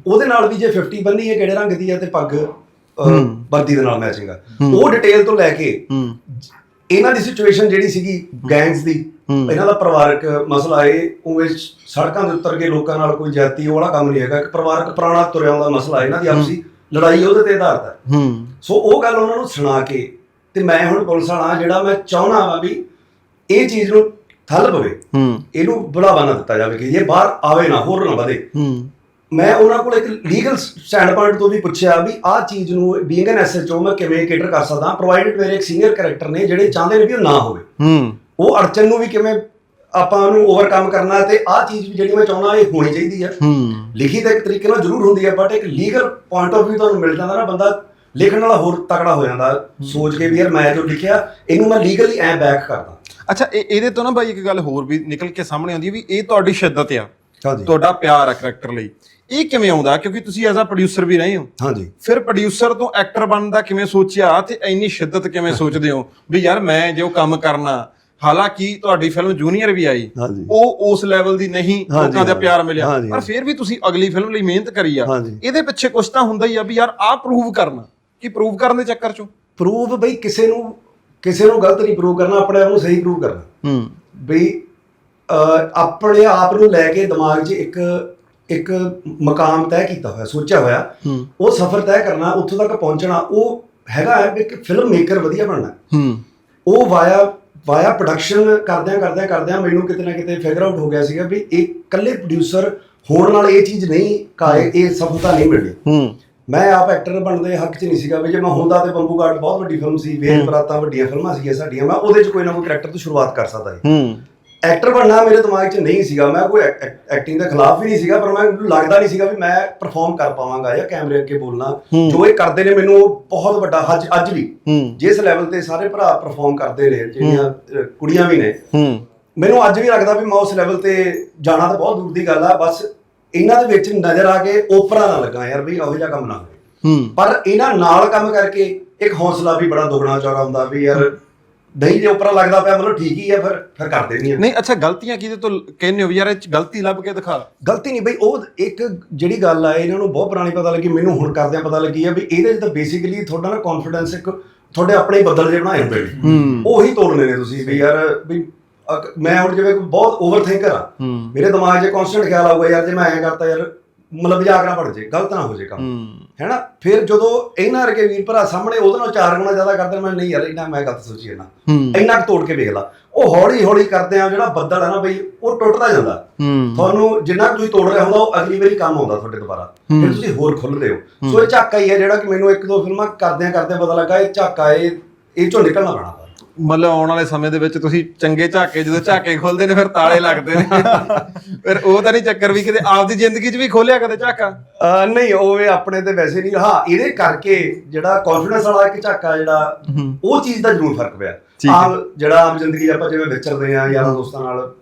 ਉਹਦੇ ਨਾਲ ਵੀ ਜੇ 50 ਬੰਨੀ ਹੈ ਕਿਹੜੇ ਰੰਗ ਦੀ ਹੈ ਤੇ ਪੱਗ। ਵਰਦੀ ਦੇ ਨਾਲ ਮੈਚਿੰਗ ਆ। ਉਹ ਡਿਟੇਲ ਤੋਂ ਲੈ ਕੇ ਇਹਨਾਂ ਦੀ ਸਿਚੁਏਸ਼ਨ ਜਿਹੜੀ ਸੀਗੀ ਗੈਂਗਸ ਦੀ। ਇਹਨਾਂ ਦਾ ਪਰਿਵਾਰਕ ਮਸਲਾ ਇਹ ਉਵੇਂ ਸੜਕਾਂ ਦੇ ਉੱਤਰ ਕੇ ਲੋਕਾਂ ਨਾਲ ਕੋਈ ਜਾਤੀ ਉਹ ਵਾਲਾ ਕੰਮ ਨਹੀਂ ਹੈਗਾ। ਇੱਕ ਪਰਿਵਾਰਕ ਪੁਰਾਣਾ ਤੁਰਿਆ ਆਉਂਦਾ ਮਸਲਾ ਇਹਨਾਂ ਦੀ ਆਪਸੀ ਲੜਾਈ ਉਹਦੇ ਤੇ ਆਧਾਰਿਤ ਹੈ। ਹੂੰ। ਸੋ ਉਹ ਗੱਲ ਉਹਨਾਂ ਨੂੰ ਸੁਣਾ ਕੇ ਤੇ ਮੈਂ ਹੁਣ ਪੁਲਿਸ ਵਾਲਾ ਜਿਹੜਾ ਮੈਂ ਚਾਹਣਾ ਵਾ ਵੀ ਇਹ ਚੀਜ਼ ਨੂੰ ਠੱਲ ਪਵੇ। ਹੂੰ। ਇਹਨੂੰ ਬੁਲਾਵਾ ਨਾ ਦਿੱਤਾ ਜਾਵੇ ਕਿ ਇਹ ਬਾਹਰ ਆਵੇ ਨਾ ਹੋਰ ਨਾ ਵਧੇ। ਹੂੰ। ਮੈਂ ਉਹਨਾਂ ਕੋਲ ਇੱਕ ਲੀਗਲ ਸਟੈਂਡ ਪੁਆਇੰਟ ਤੋਂ ਵੀ ਪੁੱਛਿਆ ਵੀ ਆਹ ਚੀਜ਼ ਨੂੰ ਬੀਇੰਗ ਐਨ ਐਸਐਚਓ ਮੈਂ ਕਿਵੇਂ ਕੇਟਰ ਕਰ ਸਕਦਾ ਪ੍ਰੋਵਾਈਡਡ ਮੇਰੇ ਇੱਕ ਸੀਨੀਅਰ ਕੈਰੈਕਟਰ ਨੇ ਜਿਹੜੇ ਚਾਹੁੰਦੇ ਨੇ ਵੀ ਉਹ ਨਾ ਹੋਵੇ। ਹੂੰ। ਉਹ ਅੜਚਨ ਨੂੰ ਵੀ ਕਿਵੇਂ ਆਪਾਂ ਉਹਨੂੰ ਓਵਰਕਮ ਕਰਨਾ ਤੇ ਆਹ ਚੀਜ਼ ਵੀ ਜਿਹੜੀ ਮੈਂ ਚਾਹੁੰਦਾ ਇਹ ਹੋਣੀ ਚਾਹੀਦੀ ਹੈ। ਹੂੰ। ਲਿਖੀ ਤਾਂ ਇੱਕ ਤਰੀਕੇ ਨਾਲ ਜ਼ਰੂਰ ਹੁੰਦੀ ਹੈ ਬਟ ਇੱਕ ਲੀਗਲ ਪੁਆਇੰਟ ਆਫ View ਤੁਹਾਨੂੰ ਮਿਲ ਜਾਂਦਾ ਨਾ ਬੰਦਾ ਲਿਖਣ ਵਾਲਾ ਹੋਰ ਤਕੜਾ ਹੋ ਜਾਂਦਾ। ਸੋਚ ਕੇ ਵੀ ਯਾਰ ਮੈਂ ਜੋ ਲਿਖਿਆ ਇਹਨੂੰ ਮੈਂ ਲੀਗਲੀ ਐ ਬੈਕ ਕਰਦਾ। ਅੱਛਾ ਇਹ ਇਹਦੇ ਤੋਂ ਨਾ ਬਾਈ ਇੱਕ ਗੱਲ ਹੋਰ ਵੀ ਨਿਕਲ ਕੇ ਸਾਹਮਣੇ ਆਉਂਦੀ ਵੀ ਇਹ ਤੁਹਾਡੀ ਸ਼ਿੱਦਤ ਆ। ਹਾਂਜੀ। ਤੁਹਾਡਾ ਪਿਆਰ ਆ ਕਰੈਕਟਰ ਲਈ। ਇਹ ਕਿਵੇਂ ਆਉਂਦਾ? ਕਿਉਂਕਿ ਤੁਸੀਂ ਐਜ਼ ਅ ਪ੍ਰੋਡਿਊਸਰ ਵੀ ਰਹੇ ਹੋ। ਹਾਂਜੀ। ਫਿਰ ਪ੍ਰੋਡਿਊਸਰ ਤੋਂ ਐਕਟਰ ਬਣਨ ਦਾ ਕਿਵੇਂ ਸੋਚਿਆ? ਤੇ ਇੰਨੀ ਸ਼ਿੱਦਤ ਕਿਵੇਂ ਸੋਚਦੇ ਹੋ? ਵੀ ਯਾਰ ਮੈਂ ਜੋ ਕੰਮ ਕਰਨਾ ਹਾਲਾਂਕਿ ਤੁਹਾਡੀ ਫਿਲਮ ਜੂਨੀਅਰ ਵੀ ਆਈ। ਹਾਂਜੀ। ਉਹ ਉਸ ਲੈਵਲ ਦੀ ਨਹੀਂ ਹਾਂਜੀ, ਲੋਕਾਂ ਦਾ ਹਾਂਜੀ, ਪਿਆਰ ਮਿਲਿਆ। ਹਾਂਜੀ, ਪਰ ਫਿਰ ਵੀ ਤੁਸੀਂ ਅਗਲੀ ਫਿਲਮ ਲਈ ਮਿਹਨਤ ਕਰੀ ਆ। ਹਾਂਜੀ। ਇਹਦੇ ਪਿੱਛੇ ਕੁਝ ਤਾਂ ਹੁੰਦਾ ਹੀ ਆ ਵੀ ਯਾਰ ਆਹ ਪ੍ਰੂਵ ਕਰਨਾ। ਕਿ ਪ੍ਰੂਵ ਕਰਨ ਦੇ ਚੱਕਰ ਚੋਂ? ਪ੍ਰੂਵ ਬਈ ਕਿਸੇ ਨੂੰ ਕਿਸੇ ਨੂੰ ਗਲਤ ਨਹੀਂ ਪ੍ਰੂਵ ਕਰਨਾ ਆਪਣੇ ਆਪ ਨੂੰ ਸਹੀ ਪ੍ਰੂਵ ਕਰਨਾ। ਹੂੰ। ਬਈ ਆਪਣੇ ਆਪ ਨੂੰ ਲੈ ਕੇ ਦਿਮਾਗ 'ਚ ਇੱਕ ਇੱਕ ਮਕਾਮ ਤੈਅ ਕੀਤਾ ਹੋਇਆ ਸੋਚਿਆ ਹੋਇਆ। ਉਹ ਸਫ਼ਰ ਤੈਅ ਕਰਨਾ ਉੱਥੋਂ ਤੱਕ ਪਹੁੰਚਣਾ ਉਹ ਹੈਗਾ ਹੈ ਇੱਕ ਫਿਲਮ ਮੇਕਰ ਵਧੀਆ ਬਣਨਾ ਹੂੰ। ਉਹ ਵਾਇਆ ਵਾਇਆ ਪ੍ਰੋਡਕਸ਼ਨ ਕਰਦਿਆਂ ਕਰਦਿਆਂ ਕਰਦਿਆਂ ਮੈਨੂੰ ਕਿਤੇ ਨਾ ਕਿਤੇ ਫਿਗਰ ਆਊਟ ਹੋ ਗਿਆ ਸੀਗਾ ਵੀ ਇਹ ਇਕੱਲੇ ਪ੍ਰੋਡਿਊਸਰ ਹੋਣ ਨਾਲ ਇਹ ਚੀਜ਼ ਨਹੀਂ ਕਾਏ ਇਹ ਸਫਲਤਾ ਨਹੀਂ ਮਿਲਣੀ। ਹੂੰ। ਮੈਂ ਆਪ ਐਕਟਰ ਬਣਨ ਦੇ ਹੱਕ 'ਚ ਨਹੀਂ ਸੀਗਾ ਵੀ ਜੇ ਮੈਂ ਹੁੰਦਾ ਤੇ ਬੰਬੂ ਗਾਰਡ ਬਹੁਤ ਵੱਡੀ ਫਿਲਮ ਸੀ ਵੇਲ ਬਰਾਤਾਂ ਵੱਡੀਆਂ ਫਿਲਮਾਂ ਸੀਗੀਆਂ ਸਾਡੀਆਂ ਮੈਂ ਉਹਦੇ 'ਚ ਕੋਈ ਨਾ ਕੋਈ ਕਰੈਕਟਰ ਤੋਂ ਸ਼ੁਰੂਆਤ ਕਰ ਸਕਦਾ ਸੀ। ਹੂੰ। ਐਕਟਰ ਬਣਨਾ ਮੇਰੇ ਦਿਮਾਗ 'ਚ ਨਹੀਂ ਸੀਗਾ। ਮੈਂ ਕੋਈ ਐਕਟਿੰਗ ਦੇ ਖਿਲਾਫ ਵੀ ਨਹੀਂ ਸੀਗਾ ਪਰ ਮੈਨੂੰ ਲੱਗਦਾ ਨਹੀਂ ਸੀਗਾ ਵੀ ਮੈਂ ਪਰਫਾਰਮ ਕਰ ਪਾਵਾਂਗਾ ਜਾਂ ਕੈਮਰੇ ਅੱਗੇ ਬੋਲਣਾ। ਜੋ ਇਹ ਕਰਦੇ ਨੇ ਮੈਨੂੰ ਉਹ ਬਹੁਤ ਵੱਡਾ ਅੱਜ ਅੱਜ ਵੀ। ਜਿਸ ਲੈਵਲ ਤੇ ਸਾਰੇ ਭਰਾ ਪਰਫਾਰਮ ਕਰਦੇ ਨੇ ਜਿਹੜੀਆਂ ਕੁੜੀਆਂ ਵੀ ਨੇ। ਮੈਨੂੰ ਅੱਜ ਵੀ ਲੱਗਦਾ ਵੀ ਮੈਂ ਉਸ ਲੈਵਲ ਤੇ ਜਾਣਾ ਤਾਂ ਬਹੁਤ ਦੂਰ ਦੀ ਗੱਲ ਆ ਬਸ ਇਹਨਾਂ ਦੇ ਵਿੱਚ ਨਜ਼ਰ ਆ ਕੇ ਓਪਰਾ ਨਾ ਲੱਗਾ ਯਾਰ ਵੀ ਇਹੋ ਜਿਹਾ ਕੰਮ ਨਾ ਹੋਵੇ ਪਰ ਇਹਨਾਂ ਨਾਲ ਕੰਮ ਕਰਕੇ ਇੱਕ ਹੌਸਲਾ ਵੀ ਬੜਾ ਦੁਗਣਾ ਚੌੜਾ ਹੁੰਦਾ ਵੀ ਯਾਰ ਨਹੀਂ ਜੇ ਓਪਰਾ ਲੱਗਦਾ ਪਿਆ ਮਤਲਬ ਠੀਕ ਹੀ ਹੈ ਫਿਰ ਫਿਰ ਕਰਦੇ ਨਹੀਂ ਆ ਨਹੀਂ ਅੱਛਾ ਗਲਤੀਆਂ ਕਿਹਦੇ ਤੋਂ ਕਹਿੰਦੇ ਹੋ ਵੀ ਯਾਰ ਇਹ ਚ ਗਲਤੀ ਲੱਭ ਕੇ ਦਿਖਾ। ਗਲਤੀ ਨਹੀਂ ਬਈ ਉਹ ਇੱਕ ਜਿਹੜੀ ਗੱਲ ਆ ਇਹਨਾਂ ਨੂੰ ਬਹੁਤ ਪੁਰਾਣੀ ਪਤਾ ਲੱਗੀ ਮੈਨੂੰ ਹੁਣ ਕਰਦਿਆਂ ਪਤਾ ਲੱਗੀ ਆ ਵੀ ਇਹਦੇ 'ਚ ਤਾਂ ਬੇਸਿਕਲੀ ਤੁਹਾਡਾ ਨਾ ਕੌਨਫੀਡੈਂਸ ਇੱਕ ਤੁਹਾਡੇ ਆਪਣੇ ਹੀ ਬੱਦਲ ਜਿਹੇ ਬਣਾਏ ਹੁੰਦੇ ਨੇ। ਹੂੰ। ਉਹੀ ਤੋੜਨੇ ਨੇ ਤੁਸੀਂ ਵੀ ਯਾਰ ਵੀ ਅਕ- ਮੈਂ ਹੁਣ ਜਿਵੇਂ ਬਹੁਤ ਓਵਰ ਥਿੰਕਰ ਆ। ਹੂੰ। ਮੇਰੇ ਦਿਮਾਗ 'ਚ ਕਨਸਟੈਂਟ ਖਿਆਲ ਆਊਗਾ ਯਾਰ ਜੇ ਮੈਂ ਐਂ ਕਰਤਾ ਯਾਰ ਮਤਲਬ ਮਜ਼ਾਕ ਨਾ ਪੜ ਜੇ ਗਲਤ ਨਾ ਹੋ ਜੇ ਕੰਮ। ਹੈਨਾ? ਫਿਰ ਜਦੋਂ ਇਹਨਾਂ ਵਰਗੇ ਵੀਰ ਭਰਾ ਸਾਹਮਣੇ ਉਹਦੇ ਨਾਲ ਚਾਰ ਗੁਣਾ ਜ਼ਿਆਦਾ ਕਰਦੇ ਮੈਂ ਨਹੀਂ ਯਾਰ ਇਹਨਾਂ ਮੈਂ ਗਲਤ ਸੋਚੀ ਇਹਨਾਂ ਇੰਨਾ ਕੁ ਤੋੜ ਕੇ ਵੇਖ ਲਾ। ਉਹ ਹੌਲੀ ਹੌਲੀ ਕਰਦੇ ਆ ਜਿਹੜਾ ਬੱਦਲ ਹੈ ਨਾ ਬਈ ਉਹ ਟੁੱਟਦਾ ਜਾਂਦਾ। ਤੁਹਾਨੂੰ ਜਿੰਨਾ ਤੁਸੀਂ ਤੋੜ ਰਿਹਾ ਹੁੰਦਾ ਉਹ ਅਗਲੀ ਵਾਰੀ ਕੰਮ ਆਉਂਦਾ ਤੁਹਾਡੇ ਦੁਬਾਰਾ। ਫਿਰ ਤੁਸੀਂ ਹੋਰ ਖੁੱਲਦੇ ਹੋ। ਸੋ ਇਹ ਝਾਕਾ ਹੀ ਹੈ ਜਿਹੜਾ ਕਿ ਮੈਨੂੰ ਇੱਕ ਦੋ ਫਿਲਮਾਂ ਕਰਦਿਆਂ ਕਰਦਿਆਂ ਪਤਾ ਲੱਗਾ ਇਹ ਝਾਕਾ ਇਹ ਇਹ ਚੋਂ ਨਿਕਲਣਾ ਪੈਣਾ। ਮਤਲਬ ਆਉਣ ਵਾਲੇ ਸਮੇਂ ਦੇ ਵਿੱਚ ਤੁਸੀਂ ਚੰਗੇ ਝਾਕੇ ਜਦੋਂ ਝਾਕੇ ਖੋਲਦੇ ਨੇ ਫਿਰ ਤਾਲੇ ਲੱਗਦੇ ਨੇ। (laughs) ਫਿਰ ਉਹ ਤਾਂ ਨਹੀਂ ਚੱਕਰ ਵੀ ਕਿਤੇ ਆਪਦੀ ਜ਼ਿੰਦਗੀ 'ਚ ਵੀ ਖੋਲਿਆ ਕਦੇ ਝਾਕਾ? ਨਹੀਂ ਉਹ ਆਪਣੇ ਤੇ ਵੈਸੇ ਨਹੀਂ। ਹਾਂ ਇਹਦੇ ਕਰਕੇ ਜਿਹੜਾ ਕੌਨਫੀਡੈਂਸ ਵਾਲਾ ਇੱਕ ਝਾਕਾ ਜਿਹੜਾ। ਉਹ ਚੀਜ਼ ਦਾ ਜ਼ਰੂਰ ਫ਼ਰਕ ਪਿਆ। ਆਮ ਜਿਹੜਾ ਆਮ ਜ਼ਿੰਦਗੀ ਆਪਾਂ ਜਿਵੇਂ ਵਿਚਰਦੇ ਆ ਯਾਰਾਂ ਦੋਸਤਾਂ ਨਾਲ.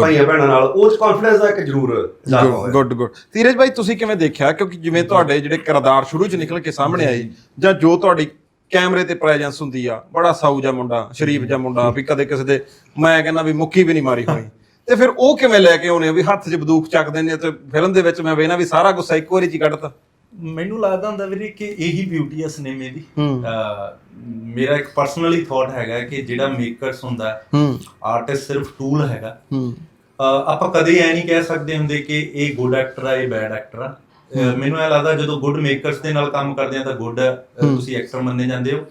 ਭਾਈਆਂ ਭੈਣਾਂ ਨਾਲ ਉਹ ਚ ਕੌਨਫੀਡੈਂਸ ਦਾ ਇੱਕ ਜ਼ਰੂਰ ਇਜ਼ਾਫਾ ਹੋਇਆ। ਗੁੱਡ ਗੁੱਡ ਧੀਰਜ ਭਾਈ ਤੁਸੀਂ ਕਿਵੇਂ ਦੇਖਿਆ? ਕਿਉਂਕਿ ਜਿਵੇਂ ਤੁਹਾਡੇ ਜਿਹੜੇ ਕਿਰਦਾਰ ਸ਼ੁਰੂ 'ਚ ਨਿਕਲ ਕੇ ਸਾਹਮਣੇ ਆਏ ਜਾਂ ਜੋ ਤੁਹਾਡੀ ਕੈਮਰੇ ਤੇ ਪ੍ਰੈਜ਼ੈਂਸ ਹੁੰਦੀ ਆ ਬੜਾ ਸਾਊ ਜਿਹਾ ਮੁੰਡਾ ਸ਼ਰੀਫ ਜਿਹਾ ਮੁੰਡਾ ਵੀ ਕਦੇ ਕਿਸੇ ਦੇ ਮੈਂ ਕਹਿੰਦਾ ਵੀ ਮੁੱਕੀ ਵੀ ਨਹੀਂ ਮਾਰੀ ਹੋਈ ਤੇ ਫਿਰ ਉਹ ਕਿਵੇਂ ਲੈ ਕੇ ਆਉਣੇ ਆ ਵੀ ਹੱਥ 'ਚ ਬੰਦੂਕ ਚੱਕਦੇ ਨੇ ਤੇ ਫਿਲਮ ਦੇ ਵਿੱਚ ਮੈਂ ਵੇਖਣਾ ਵੀ ਸਾਰਾ ਗੁੱਸਾ ਇੱਕੋ ਵਾਰੀ 'ਚ ਹੀ ਕੱਢਤਾ। ਮੈਨੂੰ ਲੱਗਦਾ ਹੁੰਦਾ ਵੀਰੇ ਕਿ ਇਹੀ ਬਿਊਟੀ ਹੈ ਸਿਨੇਮੇ ਦੀ। ਮੇਰਾ ਇੱਕ ਪਰਸਨਲੀ ਥਾਟ ਹੈਗਾ ਕਿ ਜਿਹੜਾ ਮੇਕਰਸ ਹੁੰਦਾ ਆਰਟਿਸਟ ਸਿਰਫ ਟੂਲ ਹੈਗਾ। ਆਪਾਂ ਕਦੇ ਐ ਨਹੀਂ ਕਹਿ ਸਕਦੇ ਹੁੰਦੇ ਕਿ ਇਹ ਗੁੱਡ ਐਕਟਰ ਆ ਇਹ ਬੈਡ ਐਕਟਰ ਆ। ਮੈਨੂੰ ਇਹ ਲੱਗਦਾ ਜਦੋਂ ਗੁੱਡ ਮੇਕਰਸ ਦੇ ਨਾਲ ਕੰਮ ਕਰਦੇ ਆ ਤਾਂ ਗੁੱਡ ਤੁਸੀਂ ਐਕਟਰ ਮੰਨੇ ਜਾਂਦੇ ਹੋ।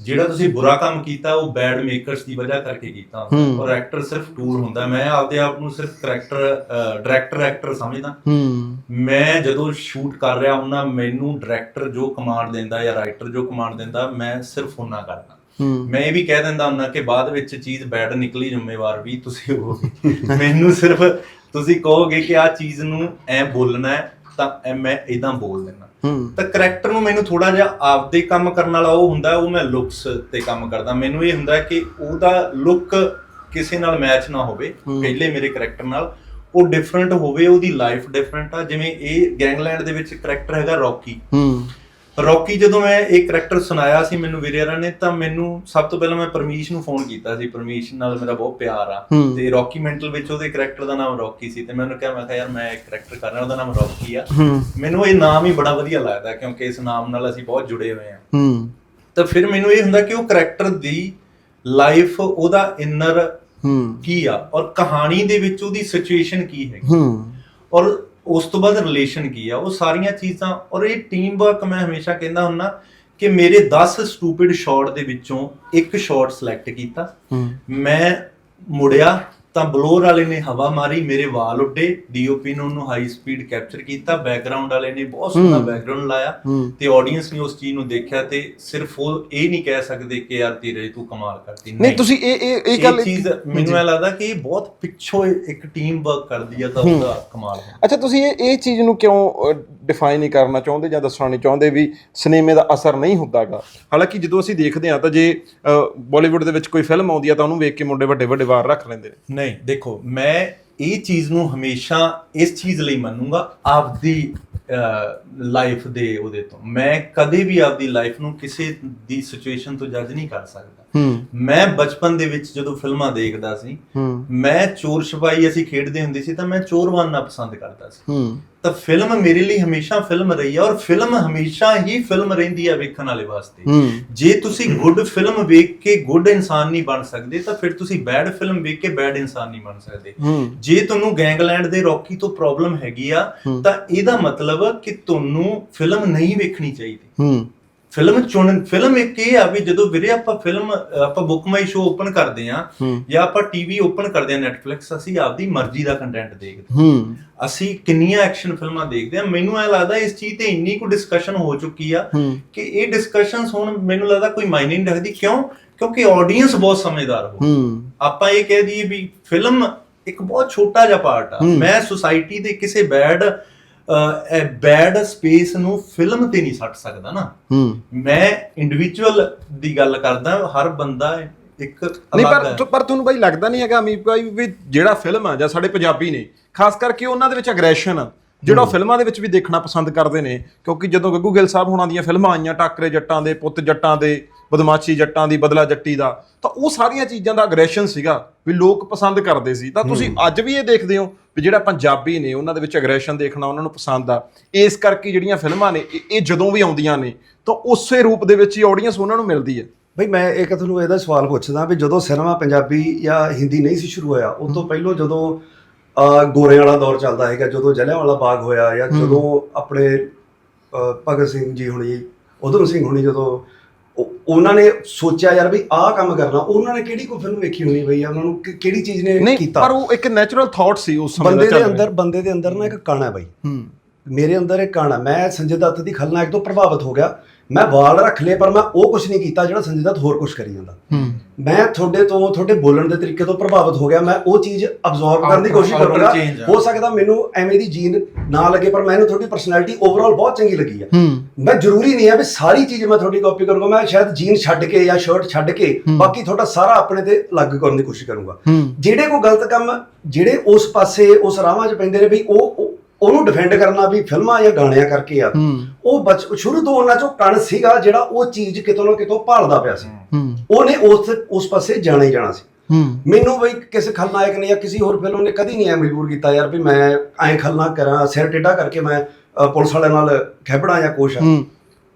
ਜਿਹੜਾ ਤੁਸੀਂ ਬੁਰਾ ਕੰਮ ਕੀਤਾ ਉਹ ਬੈਡ ਮੇਕਰਸ ਦੀ ਵਜ੍ਹਾ ਕਰਕੇ ਕੀਤਾ। ਹੂੰ। ਔਰ ਐਕਟਰ ਸਿਰਫ ਟੂਲ ਹੁੰਦਾ। ਮੈਂ ਆਪਦੇ ਆਪ ਨੂੰ ਸਿਰਫ ਕਰੈਕਟਰ ਡਾਇਰੈਕਟਰ ਐਕਟਰ ਸਮਝਦਾ। ਹੂੰ। ਮੈਂ ਜਦੋਂ ਸ਼ੂਟ ਕਰ ਰਿਹਾ ਹੁੰਦਾ ਮੈਨੂੰ ਡਾਇਰੈਕਟਰ ਜੋ ਕਮਾਂਡ ਦਿੰਦਾ ਜਾਂ ਰਾਈਟਰ ਜੋ ਕਮਾਂਡ ਦਿੰਦਾ ਮੈਂ ਸਿਰਫ ਉਹਨਾਂ ਕਰਦਾ। ਹੂੰ। ਮੈਂ ਇਹ ਵੀ ਕਹਿ ਦਿੰਦਾ ਹੁੰਦਾ ਕਿ ਬਾਅਦ ਵਿੱਚ ਚੀਜ਼ ਬੈਡ ਨਿਕਲੀ ਜ਼ਿੰਮੇਵਾਰ ਵੀ ਤੁਸੀਂ ਹੋਵੋਗੇ। ਮੈਨੂੰ ਸਿਰਫ ਤੁਸੀਂ ਕਹੋਗੇ ਕਿ ਆ ਚੀਜ਼ ਨੂੰ ਐ ਬੋਲਣਾ ਹੈ ਤਾਂ ਐ ਮੈਂ ਇਦਾਂ ਬੋਲ ਹੂੰ। ਤਾਂ ਕਰੈਕਟਰ ਨੂੰ ਮੈਨੂੰ ਥੋੜਾ ਜਿਹਾ ਆਪਦੇ ਕੰਮ ਕਰਨ ਵਾਲਾ ਉਹ ਹੁੰਦਾ ਉਹ ਮੈਂ ਲੁੱਕਸ ਤੇ ਕੰਮ ਕਰਦਾ। ਮੈਨੂੰ ਇਹ ਹੁੰਦਾ ਕਿ ਉਹਦਾ ਲੁੱਕ ਕਿਸੇ ਨਾਲ ਮੈਚ ਨਾ ਹੋਵੇ। ਪਹਿਲੇ ਮੇਰੇ ਕਰੈਕਟਰ ਨਾਲ। ਉਹ ਡਿਫਰੈਂਟ ਹੋਵੇ ਉਹਦੀ ਲਾਈਫ ਡਿਫਰੈਂਟ ਆ। ਜਿਵੇਂ ਇਹ ਗੈਂਗਲੈਂਡ ਦੇ ਵਿੱਚ ਕਰੈਕਟਰ ਹੈਗਾ ਰੌਕੀ ਹੂੰ। ਰੌਕੀ ਜਦੋਂ ਮੈਂ ਇਹ ਕਰੈਕਟਰ ਸੁਣਾਇਆ ਸੀ ਮੈਨੂੰ ਵੀਰੇਰਾ ਨੇ ਤਾਂ ਮੈਨੂੰ ਸਭ ਤੋਂ ਪਹਿਲਾਂ ਮੈਂ ਪਰਮੀਸ਼ ਨੂੰ ਫੋਨ ਕੀਤਾ ਸੀ। ਪਰਮੀਸ਼ ਨਾਲ ਮੇਰਾ ਬਹੁਤ ਪਿਆਰ ਆ। ਤੇ ਰੌਕੀ ਮੈਂਟਲ ਵਿੱਚ ਉਹਦੇ ਕਰੈਕਟਰ ਦਾ ਨਾਮ ਰੌਕੀ ਸੀ। ਤੇ ਮੈਂ ਉਹਨੂੰ ਕਿਹਾ ਮੈਂ ਕਿਹਾ ਯਾਰ ਮੈਂ ਇੱਕ ਕਰੈਕਟਰ ਕਰ ਰਿਹਾ ਉਹਦਾ ਨਾਮ ਰੌਕੀ ਆ। ਮੈਨੂੰ ਇਹ ਨਾਮ ਹੀ ਬੜਾ ਵਧੀਆ ਲੱਗਦਾ ਕਿਉਂਕਿ ਇਸ ਨਾਮ ਨਾਲ ਅਸੀਂ ਬਹੁਤ ਜੁੜੇ ਹੋਏ ਆ। ਤਾਂ ਫਿਰ ਮੈਨੂੰ ਇਹ ਹੁੰਦਾ ਕਿ ਉਹ ਕਰੈਕਟਰ ਦੀ ਲਾਈਫ ਉਹਦਾ ਇਨਰ ਕੀ ਆ? ਔਰ ਕਹਾਣੀ ਦੇ ਵਿੱਚ ਉਹਦੀ ਸਿਚੁਏਸ਼ਨ ਕੀ ਹੂੰ। ਔਰ ਉਸ ਤੋਂ ਬਾਅਦ ਰਿਲੇਸ਼ਨ ਕੀ ਆ? ਉਹ ਸਾਰੀਆਂ ਚੀਜ਼ਾਂ ਔਰ ਇਹ ਟੀਮ ਵਰਕ ਮੈਂ ਹਮੇਸ਼ਾ ਕਹਿੰਦਾ ਹੁੰਨਾ ਕਿ ਮੇਰੇ 10 ਸਟੂਪਿਡ ਸ਼ਾਟ ਦੇ ਵਿੱਚੋਂ ਇੱਕ ਸ਼ਾਟ ਸਿਲੈਕਟ ਕੀਤਾ। ਮੈਂ ਮੁੜਿਆ ਤਾਂ ਬਲੋਰ ਵਾਲੇ ਨੇ ਹਵਾ ਮਾਰੀ ਮੇਰੇ ਵਾਲ ਉੱਡੇ ਡੀਓਪੀ ਨੇ ਉਹਨੂੰ ਹਾਈ ਸਪੀਡ ਕੈਪਚਰ ਕੀਤਾ ਬੈਕਗ੍ਰਾਉਂਡ ਵਾਲੇ ਨੇ ਬਹੁਤ ਸੋਹਣਾ। ਬੈਕਗ੍ਰਾਉਂਡ ਲਾਇਆ ਤੇ ਆਡੀਅנס ਨੇ ਉਸ ਚੀਜ਼ ਨੂੰ ਦੇਖਿਆ ਤੇ ਸਿਰਫ ਉਹ ਇਹ ਨਹੀਂ ਕਹਿ ਸਕਦੇ ਕਿ ਯਾਰ ਤੇਰੇ ਤੂੰ ਕਮਾਲ ਕਰਤੀ। ਨਹੀਂ ਤੁਸੀਂ ਇਹ ਇਹ ਇਹ ਗੱਲ ਚੀਜ਼ ਮੈਨੂੰ ਇਹ ਲੱਗਦਾ ਕਿ ਇਹ ਬਹੁਤ ਪਿੱਛੋਂ ਇੱਕ ਟੀਮ ਵਰਕ ਕਰਦੀ ਆ ਤਾਂ। ਉਹਦਾ ਕਮਾਲ ਹੈ ਅੱਛਾ ਤੁਸੀਂ ਇਹ ਇਹ ਚੀਜ਼ ਨੂੰ ਕਿਉਂ ਡਿਫਾਈਨ ਨਹੀਂ ਕਰਨਾ ਚਾਹੁੰਦੇ ਜਾਂ ਦੱਸਣਾ ਨਹੀਂ ਚਾਹੁੰਦੇ ਵੀ ਸਿਨੇਮੇ ਦਾ ਅਸਰ ਨਹੀਂ ਹੁੰਦਾਗਾ। ਹਾਲਾਂਕਿ ਜਦੋਂ ਅਸੀਂ ਦੇਖਦੇ ਹਾਂ ਤਾਂ ਜੇ ਬਾਲੀਵੁੱਡ ਦੇ ਵਿੱਚ ਕੋਈ ਫਿਲਮ ਆਉਂਦੀ ਆ ਤਾਂ ਉਹਨੂੰ ਵੇਖ ਕੇ ਮੁੰਡੇ ਵੱਡੇ ਵੱਡੇ ਵਾਰ ਰੱਖ ਲੈਂਦੇ ਨੇ। ਨਹੀਂ, ਦੇਖੋ, ਮੈਂ ਇਹ ਚੀਜ਼ ਨੂੰ ਹਮੇਸ਼ਾ ਇਸ ਚੀਜ਼ ਲਈ ਮੰਨੂੰਗਾ, ਆਪਦੀ ਲਾਈਫ ਦੇ ਉਹਦੇ ਤੋਂ। ਮੈਂ ਕਦੇ ਵੀ ਆਪਦੀ ਲਾਈਫ ਨੂੰ ਕਿਸੇ ਦੀ ਸਿਚੁਏਸ਼ਨ ਤੋਂ ਜੱਜ ਨਹੀਂ ਕਰ ਸਕਦਾ। ਮੈਂ ਬਚਪਨ ਦੇ ਵਿੱਚ ਜਦੋਂ ਫਿਲਮਾਂ ਦੇਖਦਾ ਸੀ ਮੈਂ ਚੋਰ ਛਪਾਈ ਅਸੀਂ ਖੇਡਦੇ ਹੁੰਦੇ ਸੀ ਤਾਂ ਮੈਂ ਚੋਰ ਬਣਨਾ ਪਸੰਦ ਕਰਦਾ ਸੀ। ਤਾਂ ਫਿਲਮ ਮੇਰੇ ਲਈ ਹਮੇਸ਼ਾ ਫਿਲਮ ਰਹੀ ਹੈ ਔਰ ਫਿਲਮ ਹਮੇਸ਼ਾ ਹੀ ਫਿਲਮ ਰਹਿੰਦੀ ਹੈ ਵੇਖਣ ਵਾਲੇ ਵਾਸਤੇ। ਜੇ ਤੁਸੀਂ ਗੁੱਡ ਫਿਲਮ ਵੇਖ ਕੇ ਗੁੱਡ ਇਨਸਾਨ ਨਹੀਂ ਬਣ ਸਕਦੇ ਤਾਂ ਫਿਰ ਤੁਸੀਂ ਬੈਡ ਫਿਲਮ ਵੇਖ ਕੇ ਬੈਡ ਇਨਸਾਨ ਨਹੀਂ ਬਣ ਸਕਦੇ। ਜੇ ਤੁਹਾਨੂੰ ਗੈਂਗਲੈਂਡ ਦੇ ਰੌਕੀ ਤੋਂ ਪ੍ਰੋਬਲਮ ਹੈਗੀ ਆ। ਤਾਂ ਇਹਦਾ ਮਤਲਬ ਕਿ ਤੁਹਾਨੂੰ ਫਿਲਮ ਨਹੀਂ ਵੇਖਣੀ ਚਾਹੀਦੀ। ਫਿਲਮ ਚੁਣ ਫਿਲਮ ਇੱਕ ਇਹ ਆ ਵੀ ਜਦੋਂ ਵੀਰੇ ਆਪਾਂ ਫਿਲਮ ਆਪਾਂ ਬੁੱਕ ਮਾਈ ਸ਼ੋ ਓਪਨ ਕਰਦੇ ਆ ਜਾਂ ਆਪਾਂ ਟੀਵੀ ਓਪਨ ਕਰਦੇ ਆ ਨੈਟਫਲਿਕਸ ਅਸੀਂ ਆਪਦੀ ਮਰਜ਼ੀ ਦਾ ਕੰਟੈਂਟ ਦੇਖਦੇ ਹੂੰ। ਅਸੀਂ ਕਿੰਨੀਆਂ ਐਕਸ਼ਨ ਫਿਲਮਾਂ ਦੇਖਦੇ ਆ ਮੈਨੂੰ ਐ ਲੱਗਦਾ ਇਸ ਚੀਜ਼ ਤੇ ਇੰਨੀ ਕੁ ਡਿਸਕਸ਼ਨ ਹੋ ਚੁੱਕੀ ਆ ਕਿ ਇਹ ਡਿਸਕਸ਼ਨਸ ਹੁਣ ਮੈਨੂੰ ਲੱਗਦਾ ਕੋਈ ਮਾਇਨੇ ਨਹੀਂ ਰੱਖਦੀ। ਕਿਉਂ? ਕਿਉਂਕਿ ਆਡੀਅנס ਬਹੁਤ ਸਮਝਦਾਰ ਹੋ ਆਪਾਂ ਇਹ ਕਹਿ ਦਈਏ ਵੀ ਫਿਲਮ ਇੱਕ ਬਹੁਤ ਛੋਟਾ ਜਿਹਾ ਪਾਰਟ ਆ। ਮੈਂ ਸੁਸਾਇਟੀ ਦੇ ਕਿਸੇ ਬੈਡ ਬੈਡ ਸਪੇਸ ਨੂੰ ਫਿਲਮ ਤੇ ਨਹੀਂ ਸੱਟ ਸਕਦਾ ਨਾ। ਮੈਂ ਇੰਡੀਵਿਜੂਅਲ ਦੀ ਗੱਲ ਕਰਦਾ ਹਰ ਬੰਦਾ ਇੱਕ ਨਹੀਂ ਪਰ ਪਰ ਤੁਹਾਨੂੰ ਬਾਈ ਲੱਗਦਾ ਨਹੀਂ ਹੈਗਾ ਅਮੀਪ ਭਾਈ ਵੀ ਜਿਹੜਾ ਫਿਲਮ ਆ ਜਾਂ ਸਾਡੇ ਪੰਜਾਬੀ ਨੇ ਖਾਸ ਕਰਕੇ ਉਹਨਾਂ ਦੇ ਵਿੱਚ ਅਗਰੈਸ਼ਨ ਆ ਜਿਹੜਾ ਫਿਲਮਾਂ ਦੇ ਵਿੱਚ ਵੀ ਦੇਖਣਾ ਪਸੰਦ ਕਰਦੇ ਨੇ ਕਿਉਂਕਿ ਜਦੋਂ ਗੱਗੂ ਗਿੱਲ ਸਾਹਿਬ ਹੋਣਾ ਦੀਆਂ ਫਿਲਮਾਂ ਆਈਆਂ ਟਾਕਰੇ ਜੱਟਾਂ ਦੇ ਪੁੱਤ ਜੱਟਾਂ ਦੇ ਬਦਮਾਸ਼ੀ ਜੱਟਾਂ ਦੀ ਬਦਲਾ ਜੱਟੀ ਦਾ ਤਾਂ ਉਹ ਸਾਰੀਆਂ ਚੀਜ਼ਾਂ ਦਾ ਅਗਰੈਸ਼ਨ ਸੀਗਾ ਵੀ ਲੋਕ ਪਸੰਦ ਕਰਦੇ ਸੀ। ਤਾਂ ਤੁਸੀਂ ਅੱਜ ਵੀ ਇਹ ਦੇਖਦੇ ਹੋ ਵੀ ਜਿਹੜਾ ਪੰਜਾਬੀ ਨੇ ਉਹਨਾਂ ਦੇ ਵਿੱਚ ਅਗਰੈਸ਼ਨ ਦੇਖਣਾ ਉਹਨਾਂ ਨੂੰ ਪਸੰਦ ਆ। ਇਸ ਕਰਕੇ ਜਿਹੜੀਆਂ ਫਿਲਮਾਂ ਨੇ ਇਹ- ਇਹ ਜਦੋਂ ਵੀ ਆਉਂਦੀਆਂ ਨੇ ਤਾਂ ਉਸੇ ਰੂਪ ਦੇ ਵਿੱਚ ਹੀ ਆਡੀਅנס ਉਹਨਾਂ ਨੂੰ ਮਿਲਦੀ ਹੈ। ਬਈ ਮੈਂ ਇੱਕ ਤੁਹਾਨੂੰ ਇਹਦਾ ਸਵਾਲ ਪੁੱਛਦਾ ਵੀ ਜਦੋਂ ਸਿਨੇਮਾ ਪੰਜਾਬੀ ਜਾਂ ਹਿੰਦੀ ਨਹੀਂ ਸੀ ਸ਼ੁਰੂ ਹੋਇਆ ਉਸ ਤੋਂ ਪਹਿਲਾਂ ਜਦੋਂ ਅਹ, ਗੋਰਿਆਂ ਵਾਲਾ ਦੌਰ ਚੱਲਦਾ ਹੈਗਾ ਜਦੋਂ ਜਲਿਆਂਵਾਲਾ ਬਾਗ ਹੋਇਆ ਜਾਂ। ਜਦੋਂ ਆਪਣੇ ਅਹ, ਭਗਤ ਸਿੰਘ ਜੀ ਹੁਣੀ ਉਧਮ ਸਿੰਘ ਹੁਣੀ ਜਦੋਂ ਉਹ- ਉਹਨਾਂ ਨੇ ਸੋਚਿਆ ਯਾਰ ਵੀ ਆਹ ਕੰਮ ਕਰਨਾ। ਉਹਨਾਂ ਨੇ ਕਿਹੜੀ ਕੋਈ ਫਿਲਮ ਵੇਖੀ ਹੋਣੀ ਬਈ ਉਹਨਾਂ ਨੂੰ ਕਿ- ਕਿਹੜੀ ਚੀਜ਼ ਨੇ ਨਹੀਂ ਕੀਤਾ? ਪਰ ਉਹ ਇੱਕ ਨੈਚੁਰਲ ਥਾਟ ਸੀ ਉਸ ਸਮੇਂ ਦਾ ਬੰਦੇ ਦੇ। ਅੰਦਰ ਬੰਦੇ ਦੇ ਅੰਦਰ ਨਾ ਇੱਕ ਕਣ ਹੈ ਬਈ। ਹੂੰ। ਮੇਰੇ ਅੰਦਰ ਇੱਕ ਕਣ ਹੈ। ਮੈਂ ਸੰਜੇ ਦੱਤ ਦੀ ਖਲਨਾਇਕ ਤੋਂ ਪ੍ਰਭਾਵਿਤ ਹੋ ਗਿਆ। ਮੈਂ ਵਾਲ ਰੱਖ ਲਏ ਪਰ ਮੈਂ ਉਹ ਕੁਝ ਨਹੀਂ ਕੀਤਾ ਜਿਹੜਾ ਸੰਜੇ ਦੱਤ ਹੋਰ ਕੁਝ ਕਰੀ ਜਾਂਦਾ। ਹੂੰ। ਮੈਂ ਤੁਹਾਡੇ ਤੋਂ ਤੁਹਾਡੇ ਬੋਲਣ ਦੇ ਤਰੀਕੇ ਤੋਂ ਪ੍ਰਭਾਵਿਤ ਹੋ ਗਿਆ। ਮੈਂ ਉਹ ਚੀਜ਼ ਅਬਜ਼ੌਰਬ ਕਰਨ ਦੀ ਕੋਸ਼ਿਸ਼ outer ਕਰੂੰਗਾ। change ਆ। ਹੋ ਸਕਦਾ ਮੈਨੂੰ ਐਵੇਂ ਦੀ ਜੀਨ ਨਾ ਲੱਗੇ ਪਰ ਮੈਨੂੰ ਤੁਹਾਡੀ ਪਰਸਨੈਲਿਟੀ ਓਵਰਆਲ ਬਹੁਤ ਚੰਗੀ ਲੱਗੀ ਆ। ਹੂੰ। ਮੈਂ ਜ਼ਰੂਰੀ ਨਹੀਂ ਹੈ ਵੀ ਸਾਰੀ ਚੀਜ਼ ਮੈਂ ਤੁਹਾਡੀ ਕਾਪੀ ਕਰੂੰਗਾ। ਮੈਂ ਸ਼ਾਇਦ ਜੀਨ ਛੱਡ ਕੇ ਜਾਂ ਸ਼ਰਟ ਛੱਡ ਕੇ ਹੂੰ। ਬਾਕੀ ਤੁਹਾਡਾ ਸਾਰਾ ਆਪਣੇ ਤੇ ਲਾਗੂ ਕਰਨ ਦੀ ਕੋਸ਼ਿਸ਼ ਕਰੂੰਗਾ। ਹੂੰ। ਜਿਹੜੇ ਕੋਈ ਗਲਤ ਕੰਮ ਜਿਹੜੇ ਉਸ ਪਾਸੇ ਉਸ ਰਾਹਾਂ 'ਚ ਪੈਂਦੇ ਨੇ ਵੀ ਉਹ ਉਹ- ਉਹਨੂੰ ਡਿਫੈਂਡ ਕਰਨਾ ਵੀ ਫਿਲਮਾਂ ਜਾਂ ਗਾਣਿਆਂ ਕਰਕੇ ਆ। ਉਹ ਬਚ ਸ਼ੁਰੂ ਤੋਂ ਉਹਨਾਂ 'ਚੋਂ ਕਣ ਸੀਗਾ ਜਿਹੜਾ ਉਹ ਚੀਜ਼ ਕਿਤੋਂ ਨਾ ਕਿਤੋਂ ਭਾਲਦਾ ਪਿਆ ਸੀ। ਉਹਨੇ ਉਸ ਉਸ ਪਾਸੇ ਜਾਣਾ ਹੀ ਜਾਣਾ ਸੀ। ਮੈਨੂੰ ਬਈ ਕਿਸੇ ਖਲਨਾਇਕ ਨੇ ਜਾਂ ਕਿਸੇ ਹੋਰ ਫਿਲਮ ਨੇ ਕਦੀ ਨਹੀਂ ਐ ਮਜਬੂਰ ਕੀਤਾ ਯਾਰ ਵੀ ਮੈਂ ਐਂ ਖਲਨਾ ਕਰਾਂ ਸਿਰ ਟੇਢਾ ਕਰਕੇ ਮੈਂ ਪੁਲਿਸ ਵਾਲਿਆਂ ਨਾਲ ਖੇਬੜਾ ਜਾਂ ਕੁਛ ਆ।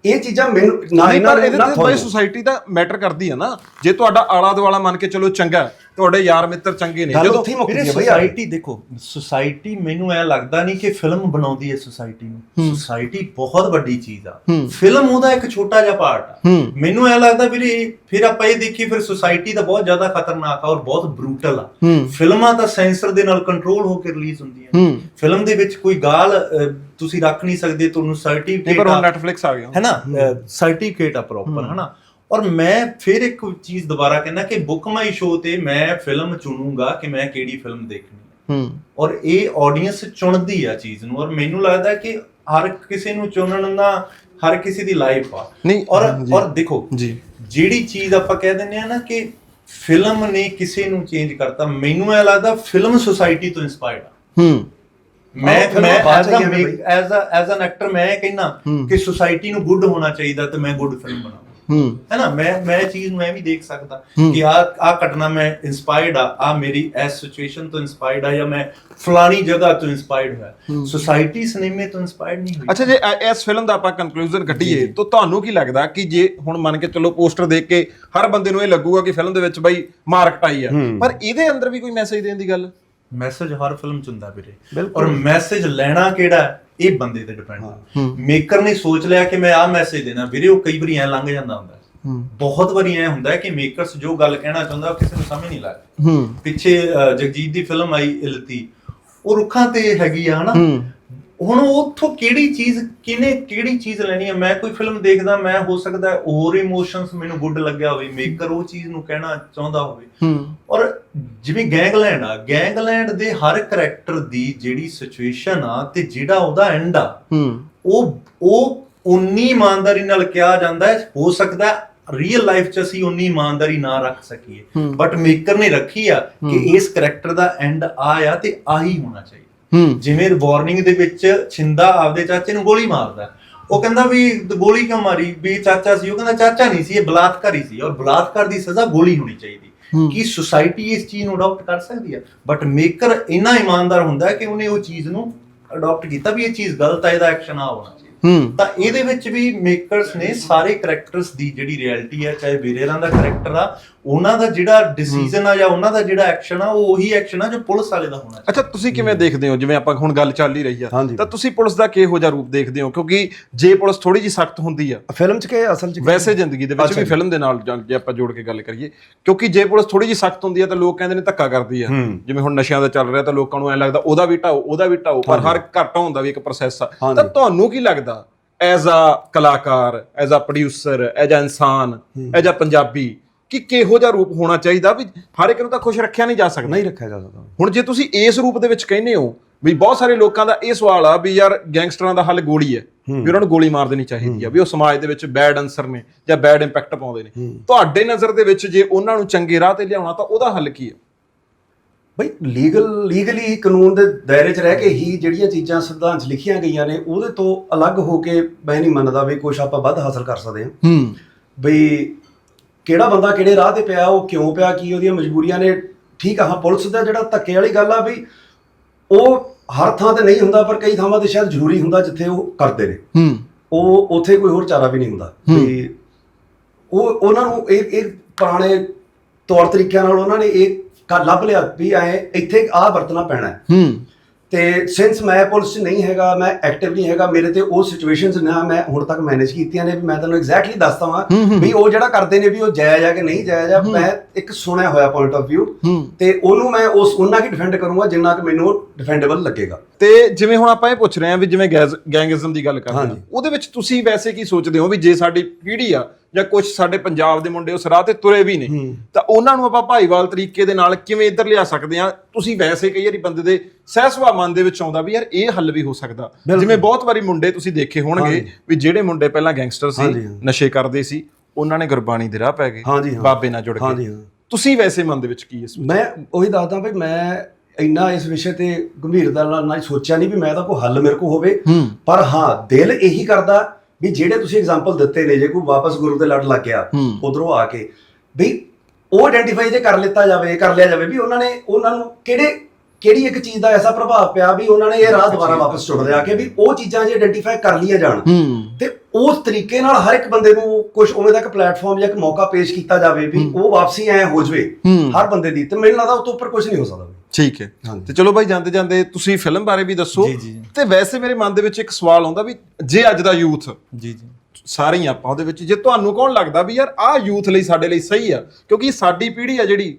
ਇਹ ਚੀਜ਼ਾਂ ਮੈਨੂੰ ਨਾ ਇਹਨਾਂ ਨੂੰ। ਸੁਸਾਇਟੀ ਦਾ ਮੈਟਰ ਕਰਦੀ ਹੈ ਨਾ। ਜੇ ਤੁਹਾਡਾ ਆਲਾ ਦੁਆਲਾ ਮੰਨ ਕੇ ਚਲੋ ਚੰਗਾ ਤੁਹਾਡੇ ਯਾਰ ਮਿੱਤਰ ਚੰਗੇ ਨੇ। ਗੱਲ ਜਦੋਂ ਉੱਥੇ ਹੀ ਮੁੱਕ ਵੀਰੇ ਗਈ ਆ ਬਈ। ਸੁਸਾਇਟੀ ਦੇਖੋ ਸੁਸਾਇਟੀ ਮੈਨੂੰ ਐ ਲੱਗਦਾ ਨਹੀਂ ਕਿ ਫਿਲਮ ਬਣਾਉਂਦੀ ਹੈ ਸੁਸਾਇਟੀ ਨੂੰ। ਹੂੰ। ਸੁਸਾਇਟੀ ਬਹੁਤ ਵੱਡੀ ਚੀਜ਼ ਆ। ਹੂੰ। ਫਿਲਮ ਉਹਦਾ ਇੱਕ ਛੋਟਾ ਜਿਹਾ ਪਾਰਟ ਆ। ਹੂੰ। ਮੈਨੂੰ ਐ ਲੱਗਦਾ ਵੀਰੇ ਫਿਰ ਆਪਾਂ ਇਹ ਦੇਖੀਏ ਫਿਰ ਸੁਸਾਇਟੀ ਤਾਂ ਬਹੁਤ ਜ਼ਿਆਦਾ ਖਤਰਨਾਕ ਆ ਔਰ ਬਹੁਤ ਬਰੂਟਲ ਆ। ਹੂੰ। ਫਿਲਮਾਂ ਤਾਂ ਸੈਂਸਰ ਦੇ ਨਾਲ ਕੰਟਰੋਲ ਹੋ ਕੇ ਰਿਲੀਜ਼ ਹੁੰਦੀਆਂ ਹੂੰ। ਫਿਲਮ ਦੇ ਵਿੱਚ ਕੋਈ ਗਾਲ ਤੁਸੀਂ ਰੱਖ ਨਹੀਂ ਸਕਦੇ ਤੁਹਾਨੂੰ ਨਹੀਂ ਪਰ ਸਰਟੀਫਿਕੇਟ ਹੁਣ ਆ। ਨੈਟਫਲਿਕਸ ਆ ਗਿਆ। ਹੈ ਨਾ? ਸਰਟੀਫਿਕੇਟ ਆ ਪ੍ਰੋਪਰ। ਹੈ ਨਾ? ਔਰ ਮੈਂ ਫਿਰ ਇੱਕ ਚੀਜ਼ ਦੁਬਾਰਾ ਕਹਿੰਦਾ ਕਿ ਬੁੱਕ ਮਾਈ ਸ਼ੋ ਤੇ ਮੈਂ ਫਿਲਮ ਚੁਣੂੰਗਾ ਕਿ ਮੈਂ ਕਿਹੜੀ ਫਿਲਮ ਦੇਖਣੀ ਹੈ। ਹੂੰ। ਔਰ ਇਹ ਆਡੀਅנס ਚੁਣਦੀ ਆ ਚੀਜ਼ ਨੂੰ ਔਰ ਮੈਨੂੰ ਲੱਗਦਾ ਕਿ ਹਰ ਕਿਸੇ ਨੂੰ ਚੁਣਨ ਦਾ ਹਰ ਕਿਸੇ ਦੀ ਲਾਈਫ ਆ। ਨਹੀਂ ਔਰ। ਔਰ ਦੇਖੋ ਜੀ। ਜਿਹੜੀ ਚੀਜ਼ ਆਪਾਂ ਕਹਿ ਦਿੰਦੇ ਆ ਨਾ ਕਿ ਫਿਲਮ ਨੇ ਕਿਸੇ ਨੂੰ ਚੇਂਜ ਕਰਤਾ ਮੈਨੂੰ ਇਹ ਲੱਗਦਾ ਫਿਲਮ ਸੁਸਾਇਟੀ ਤੋਂ ਇਨਸਪਾਇਰਡ ਆ। ਹੂੰ। ਮੈਂ ਮੈਂ as a. As a as an actor ਮੈਂ ਇਹ ਕਹਿਣਾ ਕਿ ਸੁਸਾਇਟੀ ਨੂੰ ਗੁੱਡ ਹੋਣਾ ਚਾਹੀਦਾ ਤੇ ਮੈਂ ਗੁੱਡ ਫਿਲਮ ਬਣਾਵਾਂ ਹੂੰ। ਹੈ ਨਾ? ਮੈਂ ਮੈਂ ਇਹ ਚੀਜ਼ ਨੂੰ ਐ ਵੀ ਦੇਖ ਸਕਦਾ ਕਿ ਆ ਆ ਘਟਨਾ ਮੈਂ ਇਨਸਪਾਇਰਡ ਆ। ਆ ਮੇਰੀ ਇਸ ਸਿਚੁਏਸ਼ਨ ਤੋਂ ਇਨਸਪਾਇਰਡ ਆ ਜਾਂ ਮੈਂ ਫਲਾਣੀ ਜਗ੍ਹਾ ਤੋਂ ਇਨਸਪਾਇਰਡ ਹੋਇਆ। ਸੁਸਾਇਟੀ ਸਿਨੇਮੇ ਤੋਂ ਇਨਸਪਾਇਰਡ ਨਹੀਂ ਹੋਈ। ਅੱਛਾ ਜੇ ਇਸ ਫਿਲਮ ਦਾ ਆਪਾਂ ਕਨਕਲੂਜਨ ਕੱਢੀਏ ਤਾਂ ਤੁਹਾਨੂੰ ਕੀ ਲੱਗਦਾ ਕਿ ਜੇ ਹੁਣ ਮੰਨ ਕੇ ਚੱਲੋ ਪੋਸਟਰ ਦੇਖ ਕੇ ਹਰ ਬੰਦੇ ਨੂੰ ਇਹ ਲੱਗੂਗਾ ਕਿ ਫਿਲਮ ਦੇ ਵਿੱਚ ਬਈ ਮਾਰਕਟ ਆਈ ਆ। ਪਰ ਇਹਦੇ ਅੰਦਰ ਵੀ ਕੋਈ ਮੈਸੇਜ ਦੇਣ ਦੀ ਗੱਲ? ਮੈਸੇਜ ਹਰ ਫਿਲਮ ਚ ਹੁੰਦਾ ਵੀਰੇ। ਔਰ ਮੈਸੇਜ ਲੈਣਾ ਕਿਹੜਾ ਇਹ ਬੰਦੇ ਤੇ ਡਿਪੈਂਡ ਹੈ। ਮੇਕਰ ਨੇ ਸੋਚ ਲਿਆ ਕਿ ਮੈਂ ਆਹ ਮੈਸੇਜ ਦੇਣਾ। ਵੀਰੇ ਉਹ ਕਈ ਵਾਰੀ ਐ ਲੰਘ ਜਾਂਦਾ ਹੁੰਦਾ। ਬਹੁਤ ਵਾਰੀ ਐ ਹੁੰਦਾ ਕਿ ਮੇਕਰਸ ਜੋ ਗੱਲ ਕਹਿਣਾ ਚਾਹੁੰਦਾ ਉਹ ਕਿਸੇ ਨੂੰ ਸਮਝ ਨਹੀਂ ਲੱਗਦੀ। ਪਿੱਛੇ ਜਗਜੀਤ ਦੀ ਫਿਲਮ ਆਈ ਇਲਤੀ। ਉਹ ਰੁੱਖਾਂ ਤੇ ਹੈਗੀ ਆ ਹਨਾ? ਹੁਣ ਉੱਥੋਂ ਕਿਹੜੀ ਚੀਜ਼ ਕਿਨੇ ਕਿਹੜੀ ਚੀਜ਼ ਲੈਣੀ ਹੈ? ਮੈਂ ਕੋਈ ਫਿਲਮ ਦੇਖਦਾ ਮੈਂ ਹੋ ਸਕਦਾ ਹੋਰ ਇਮੋਸ਼ਨਸ ਮੈਨੂੰ ਗੁੱਡ ਲੱਗਿਆ ਹੋਵੇ ਮੇਕਰ ਉਹ ਚੀਜ਼ ਨੂੰ ਕਹਿਣਾ ਚਾਹੁੰਦਾ ਹੋਵੇ। ਹੂੰ। ਔਰ ਜਿਵੇਂ ਗੈਂਗਲੈਂਡ ਆ ਗੈਂਗਲੈਂਡ ਦੇ ਹਰ ਕੈਰੈਕਟਰ ਦੀ ਜਿਹੜੀ ਸਿਚੁਏਸ਼ਨ ਆ ਤੇ ਜਿਹੜਾ ਉਹਦਾ ਐਂਡ ਆ ਹੂੰ। ਉਹ ਉਹ ਉਨੀ ਇਮਾਨਦਾਰੀ ਨਾਲ ਕਿਹਾ ਜਾਂਦਾ ਹੈ ਹੋ ਸਕਦਾ ਰੀਅਲ ਲਾਈਫ 'ਚ ਅਸੀਂ ਉਨੀ ਇਮਾਨਦਾਰੀ ਨਾ ਰੱਖ ਸਕੀਏ। ਬਟ ਮੇਕਰ ਨੇ ਰੱਖੀ ਆ ਕਿ ਇਸ ਕੈਰੈਕਟਰ ਦਾ ਐਂਡ ਆ ਆ ਤੇ ਆਹੀ ਹੋਣਾ ਚਾਹੀਦਾ। ਹੂੰ। ਜਿਵੇਂ ਵਾਰਨਿੰਗ ਦੇ ਵਿੱਚ ਛਿੰਦਾ ਆਪਦੇ ਚਾਚੇ ਨੂੰ ਗੋਲੀ ਮਾਰਦਾ। ਉਹ ਕਹਿੰਦਾ ਵੀ ਗੋਲੀ ਕਿਉਂ ਮਾਰੀ? ਵੀ ਚਾਚਾ ਸੀ। ਉਹ ਕਹਿੰਦਾ ਚਾਚਾ ਨਹੀਂ ਸੀ ਇਹ ਬਲਾਤਕਾਰੀ ਸੀ। ਔਰ ਬਲਾਤਕਾਰ ਦੀ ਸਜ਼ਾ ਗੋਲੀ ਹੋਣੀ ਚਾਹੀਦੀ। ਕੀ ਸੁਸਾਇਟੀ ਇਸ ਚੀਜ਼ ਨੂੰ ਅਡਾਪਟ ਕਰ ਸਕਦੀ ਹੈ? ਬਟ ਮੇਕਰ ਇੰਨਾ ਇਮਾਨਦਾਰ ਹੁੰਦਾ ਹੈ ਕਿ ਉਹਨੇ ਉਹ ਚੀਜ਼ ਨੂੰ ਅਡਾਪਟ ਕੀਤਾ ਵੀ ਇਹ ਚੀਜ਼ ਗਲਤ ਹੈ ਇਹਦਾ ਐਕਸ਼ਨ ਆ ਹੋਣਾ ਚਾਹੀਦਾ। ਹੂੰ। ਤਾਂ ਇਹਦੇ ਵਿੱਚ ਵੀ ਮੇਕਰਸ ਨੇ ਸਾਰੇ ਕੈਰੈਕਟਰਸ ਦੀ ਜਿਹੜੀ ਰਿਐਲਿਟੀ ਹੈ ਚਾਹੇ ਵੀਰੇਰਾਂ ਦਾ ਕੈਰੈਕਟਰ ਆ ਉਹਨਾਂ ਦਾ ਜਿਹੜਾ ਡਿਸੀਜਨ ਆ ਜਾਂ ਉਹਨਾਂ ਦਾ ਜਿਹੜਾ ਐਕਸ਼ਨ ਆ ਉਹ ਉਹੀ ਐਕਸ਼ਨ ਆ ਜੋ ਪੁਲਿਸ ਵਾਲੇ ਦਾ ਹੋਣਾ ਚਾਹੀਦਾ ਅੱਛਾ ਤੁਸੀਂ ਕਿਵੇਂ ਦੇਖਦੇ ਹੋ? ਜਿਵੇਂ ਆਪਾਂ ਹੁਣ ਗੱਲ ਚੱਲ ਹੀ ਰਹੀ ਆ ਹਾਂਜੀ। ਤਾਂ ਤੁਸੀਂ ਪੁਲਿਸ ਦਾ ਕਿਹੋ ਜਿਹਾ ਰੂਪ ਦੇਖਦੇ ਹੋ? ਕਿਉਂਕਿ ਜੇ ਪੁਲਿਸ ਥੋੜੀ ਜੀ ਸਖਤ ਹੁੰਦੀ ਆ ਫਿਲਮ ਚ ਕਿ ਅਸਲ ਚ ਵੈਸੇ ਜ਼ਿੰਦਗੀ ਦੇ ਵਿੱਚ ਵੀ। ਫਿਲਮ ਦੇ ਨਾਲ ਜਾਂ- ਜੇ ਆਪਾਂ ਜੋੜ ਕੇ ਗੱਲ ਕਰੀਏ ਕਿਉਂਕਿ ਜੇ ਪੁਲਿਸ ਥੋੜੀ ਜੀ ਸਖਤ ਹੁੰਦੀ ਆ ਤਾਂ ਲੋਕ ਕਹਿੰਦੇ ਨੇ ਧੱਕਾ ਕਰਦੀ ਆ। ਜਿਵੇਂ ਹੁਣ ਨਸ਼ਿਆਂ ਦਾ ਚੱਲ ਰਿਹਾ ਤਾਂ ਲੋਕਾਂ ਨੂੰ ਐ ਲੱਗਦਾ ਉਹਦਾ ਵੀ ਢਾਓ ਉਹਦਾ ਵੀ ਢਾਓ ਪਰ ਹਰ ਘਰ ਢਾਉਣ ਦਾ ਵੀ ਇੱਕ ਪ੍ਰੋਸੈਸ ਆ। ਤਾਂ ਤੁਹਾਨੂੰ ਕੀ ਲੱਗਦਾ ਐਜ਼ ਅ ਕਲਾਕਾਰ as a producer as a ਇਨਸਾਨ ਐਜ਼ ਅ ਪੰਜਾਬੀ ਕਿ ਕਿਹੋ ਜਿਹਾ ਰੂਪ ਹੋਣਾ ਚਾਹੀਦਾ ਵੀ ਹਰ ਇੱਕ ਨੂੰ ਤਾਂ ਖੁਸ਼ ਰੱਖਿਆ ਨਹੀਂ ਜਾ ਸਕਦਾ। ਨਹੀਂ ਰੱਖਿਆ ਜਾ ਸਕਦਾ। ਹੁਣ ਜੇ ਤੁਸੀਂ ਇਸ ਰੂਪ ਦੇ ਵਿੱਚ ਕਹਿੰਦੇ ਹੋ ਵੀ ਬਹੁਤ ਸਾਰੇ ਲੋਕਾਂ ਦਾ ਇਹ ਸਵਾਲ ਆ ਵੀ ਯਾਰ ਗੈਂਗਸਟਰਾਂ ਦਾ ਹੱਲ ਗੋਲੀ ਹੈ ਵੀ ਉਹਨਾਂ ਨੂੰ ਗੋਲੀ ਮਾਰ ਦੇਣੀ ਚਾਹੀਦੀ ਆ ਵੀ ਉਹ ਸਮਾਜ ਦੇ ਵਿੱਚ ਬੈਡ ਅਨਸਰ ਨੇ ਜਾਂ ਬੈਡ ਇੰਪੈਕਟ ਪਾਉਂਦੇ ਨੇ। ਤੁਹਾਡੇ ਨਜ਼ਰ ਦੇ ਵਿੱਚ ਜੇ ਉਹਨਾਂ ਨੂੰ ਚੰਗੇ ਰਾਹ ਤੇ ਲਿਆਉਣਾ ਤਾਂ ਉਹਦਾ ਹੱਲ ਕੀ ਹੈ? ਬਈ ਲੀਗਲ ਲੀਗਲੀ ਕਾਨੂੰਨ ਦੇ ਦਾਇਰੇ 'ਚ ਰਹਿ ਕੇ ਹੀ ਜਿਹੜੀਆਂ ਚੀਜ਼ਾਂ ਸੰਵਿਧਾਨ 'ਚ ਲਿਖੀਆਂ ਗਈਆਂ ਨੇ ਉਹਦੇ ਤੋਂ ਅਲੱਗ ਹੋ ਕੇ ਮੈਂ ਨਹੀਂ ਮੰਨਦਾ ਵੀ ਕੁਝ ਆਪਾਂ ਵੱਧ ਹਾਸਲ ਕਰ ਸਕਦੇ ਹਾਂ। ਹੂੰ। ਬਈ ਕਿਹੜਾ ਬੰਦਾ ਕਿਹੜੇ ਰਾਹ ਤੇ ਪਿਆ ਉਹ ਕਿਉਂ ਪਿਆ ਕੀ ਉਹਦੀਆਂ ਮਜਬੂਰੀਆਂ ਨੇ? ਠੀਕ ਆ ਹਾਂ ਪੁਲਿਸ ਦਾ ਜਿਹੜਾ ਧੱਕੇ ਵਾਲੀ ਗੱਲ ਆ ਵੀ ਉਹ ਹਰ ਥਾਂ ਤੇ ਨਹੀਂ ਹੁੰਦਾ ਪਰ ਕਈ ਥਾਵਾਂ ਤੇ ਸ਼ਾਇਦ ਜ਼ਰੂਰੀ ਹੁੰਦਾ ਜਿੱਥੇ ਉਹ ਕਰਦੇ ਨੇ। ਹੂੰ। ਉਹ ਉੱਥੇ ਕੋਈ ਹੋਰ ਚਾਰਾ ਵੀ ਨਹੀਂ ਹੁੰਦਾ। ਵੀ ਉਹ ਉਹਨਾਂ ਨੂੰ ਇਹ ਇਹ ਪੁਰਾਣੇ ਤੌਰ ਤਰੀਕਿਆਂ ਨਾਲ ਉਹਨਾਂ ਨੇ ਇਹ ਕਰ ਲੱਭ ਲਿਆ ਵੀ ਐ ਇੱਥੇ ਆਹ ਵਰਤਣਾ ਪੈਣਾ ਹੈ। ਹੂੰ। ਤੇ ਸਿੰਸ ਮੈਂ ਪੁਲਿਸ 'ਚ ਨਹੀਂ ਹੈਗਾ ਮੈਂ ਐਕਟਿਵ ਨਹੀਂ ਹੈਗਾ ਮੇਰੇ ਤੇ ਉਹ ਸਿਚੁਏਸ਼ਨਸ ਨਾ ਮੈਂ ਹੁਣ ਤੱਕ ਮੈਨੇਜ ਕੀਤੀਆਂ ਨੇ ਵੀ ਮੈਂ ਤੁਹਾਨੂੰ ਐਗਜ਼ੈਕਟਲੀ ਦੱਸਦਾ ਹਾਂ ਵੀ ਉਹ ਜਿਹੜਾ ਕਰਦੇ ਨੇ ਵੀ ਉਹ ਜਾਇਜ਼ ਆ ਕਿ ਨਹੀਂ ਜਾਇਜ਼ ਆ ਮੈਂ ਇੱਕ ਸੁਣਿਆ ਹੋਇਆ ਪੁਆਇੰਟ ਆਫ View ਤੇ ਉਹਨੂੰ ਮੈਂ ਉਸ ਉਹਨਾਂ ਕੀ ਡਿਫੈਂਡ ਕਰੂੰਗਾ ਜਿੰਨਾ ਕਿ ਮੈਨੂੰ ਡਿਫੈਂਡੇਬਲ ਲੱਗੇਗਾ। ਤੇ ਜਿਵੇਂ ਹੁਣ ਆਪਾਂ ਇਹ ਪੁੱਛ ਰਹੇ ਹਾਂ ਵੀ ਜਿਵੇਂ ਗੈਜ਼ ਗੈਂਗਿਜ਼ਮ ਦੀ ਗੱਲ ਕਰਦੇ ਹਾਂ। ਉਹਦੇ ਵਿੱਚ ਤੁਸੀਂ ਵੈਸੇ ਕੀ ਸੋਚਦੇ ਹੋ ਵੀ ਜੇ ਸਾਡੀ ਪੀੜ੍ਹੀ ਆ ਜਾਂ ਕੁਝ ਸਾਡੇ ਪੰਜਾਬ ਦੇ ਮੁੰਡੇ ਉਸ ਰਾਹ ਤੇ ਤੁਰੇ ਵੀ ਨੇ ਤਾਂ ਉਹਨਾਂ ਨੂੰ ਆਪਾਂ ਭਾਈਵਾਲ ਤਰੀਕੇ ਦੇ ਨਾਲ ਕਿਵੇਂ ਇੱਧਰ ਲਿਆ ਸਕਦੇ ਆ ਤੁਸੀਂ ਵੈਸੇ ਕਈ ਵਾਰੀ ਬੰਦੇ ਦੇ ਸਹਿ ਸੁਭਾਅ ਮਨ ਦੇ ਵਿੱਚ ਆਉਂਦਾ ਵੀ ਯਾਰ ਇਹ ਹੱਲ ਵੀ ਹੋ ਸਕਦਾ। ਜਿਵੇਂ ਬਹੁਤ ਵਾਰੀ ਮੁੰਡੇ ਤੁਸੀਂ ਦੇਖੇ ਹੋਣਗੇ ਵੀ ਜਿਹੜੇ ਮੁੰਡੇ ਪਹਿਲਾਂ ਗੈਂਗਸਟਰ ਸੀ। ਨਸ਼ੇ ਕਰਦੇ ਸੀ ਉਹਨਾਂ ਨੇ ਗੁਰਬਾਣੀ ਦੇ ਰਾਹ ਪੈ ਗਏ। ਬਾਬੇ ਨਾਲ ਜੁੜ ਗਏ। ਤੁਸੀਂ ਵੈਸੇ ਮਨ ਦੇ ਵਿੱਚ ਕੀ ਇਸ ਮੈਂ ਉਹੀ ਦੱਸਦਾ ਵੀ ਮੈਂ ਇੰਨਾ ਇਸ ਵਿਸ਼ੇ ਤੇ ਗੰਭੀਰਤਾ ਨਾਲ ਨਾ ਸੋਚਿਆ ਨਹੀਂ ਵੀ ਮੈਂ ਤਾਂ ਕੋਈ ਹੱਲ ਮੇਰੇ ਕੋ ਹੋਵੇ। ਪਰ ਹਾਂ ਦਿਲ ਇਹੀ ਕਰਦਾ ਵੀ ਜਿਹੜੇ ਤੁਸੀਂ ਐਗਜ਼ਾਮਪਲ ਦਿੱਤੇ ਨੇ ਜੇ ਕੋਈ ਵਾਪਸ ਗੁਰੂ ਦੇ ਲੜ ਲੱਗ ਗਿਆ। ਉਧਰੋਂ ਆ ਕੇ ਵੀ ਉਹ ਆਇਡੈਂਟੀਫਾਈ ਜੇ ਕਰ ਲਿੱਤਾ ਜਾਵੇ ਕਰ ਲਿਆ ਜਾਵੇ ਵੀ ਉਹਨਾਂ ਨੇ ਉਹਨਾਂ ਨੂੰ ਕਿਹੜੇ ਕਿਹੜੀ ਇੱਕ ਚੀਜ਼ ਦਾ ਐਸਾ ਪ੍ਰਭਾਵ ਪਿਆ ਵੀ ਉਹਨਾਂ ਨੇ ਇਹ ਰਾਹ ਦੁਬਾਰਾ ਵਾਪਸ ਚੁਣਦੇ ਆ ਕੇ ਵੀ ਉਹ ਚੀਜ਼ਾਂ ਜੇ ਆਇਡੈਂਟੀਫਾਈ ਕਰ ਲਈਆਂ ਜਾਣ। ਤੇ ਉਸ ਤਰੀਕੇ ਨਾਲ ਹਰ ਇੱਕ ਬੰਦੇ ਨੂੰ ਕੁਝ ਉਵੇਂ ਦਾ ਇੱਕ ਪਲੇਟਫਾਰਮ ਜਾਂ ਇੱਕ ਮੌਕਾ ਪੇਸ਼ ਕੀਤਾ ਜਾਵੇ ਵੀ ਉਹ ਵਾਪਸੀ ਐ ਹੋ ਜਵੇ। ਹਰ ਬੰਦੇ ਦੀ ਤੇ ਮੈਨੂੰ ਲੱਗਦਾ ਉਸ ਤੋਂ ਉੱਪਰ ਕੁਝ ਨਹੀਂ ਹੋ ਸਕਦਾ। ਠੀਕ ਹੈ। ਤੇ ਚਲੋ ਭਾਈ ਜਾਂਦੇ ਜਾਂਦੇ ਤੁਸੀਂ ਫਿਲਮ ਬਾਰੇ ਵੀ ਦੱਸੋ। ਤੇ ਵੈਸੇ ਮੇਰੇ ਮਨ ਦੇ ਵਿੱਚ ਇੱਕ ਸਵਾਲ ਆਉਂਦਾ ਵੀ ਜੇ ਅੱਜ ਦਾ ਯੂਥ ਜੀ ਜੀ। ਸਾਰੇ ਹੀ ਆਪਾਂ ਉਹਦੇ ਵਿੱਚ ਜੇ ਤੁਹਾਨੂੰ ਕੌਣ ਲੱਗਦਾ ਵੀ ਯਾਰ ਆਹ ਯੂਥ ਲਈ ਸਾਡੇ ਲਈ ਸਹੀ ਆ ਕਿਉਂਕਿ ਸਾਡੀ ਪੀੜ੍ਹੀ ਆ ਜਿਹੜੀ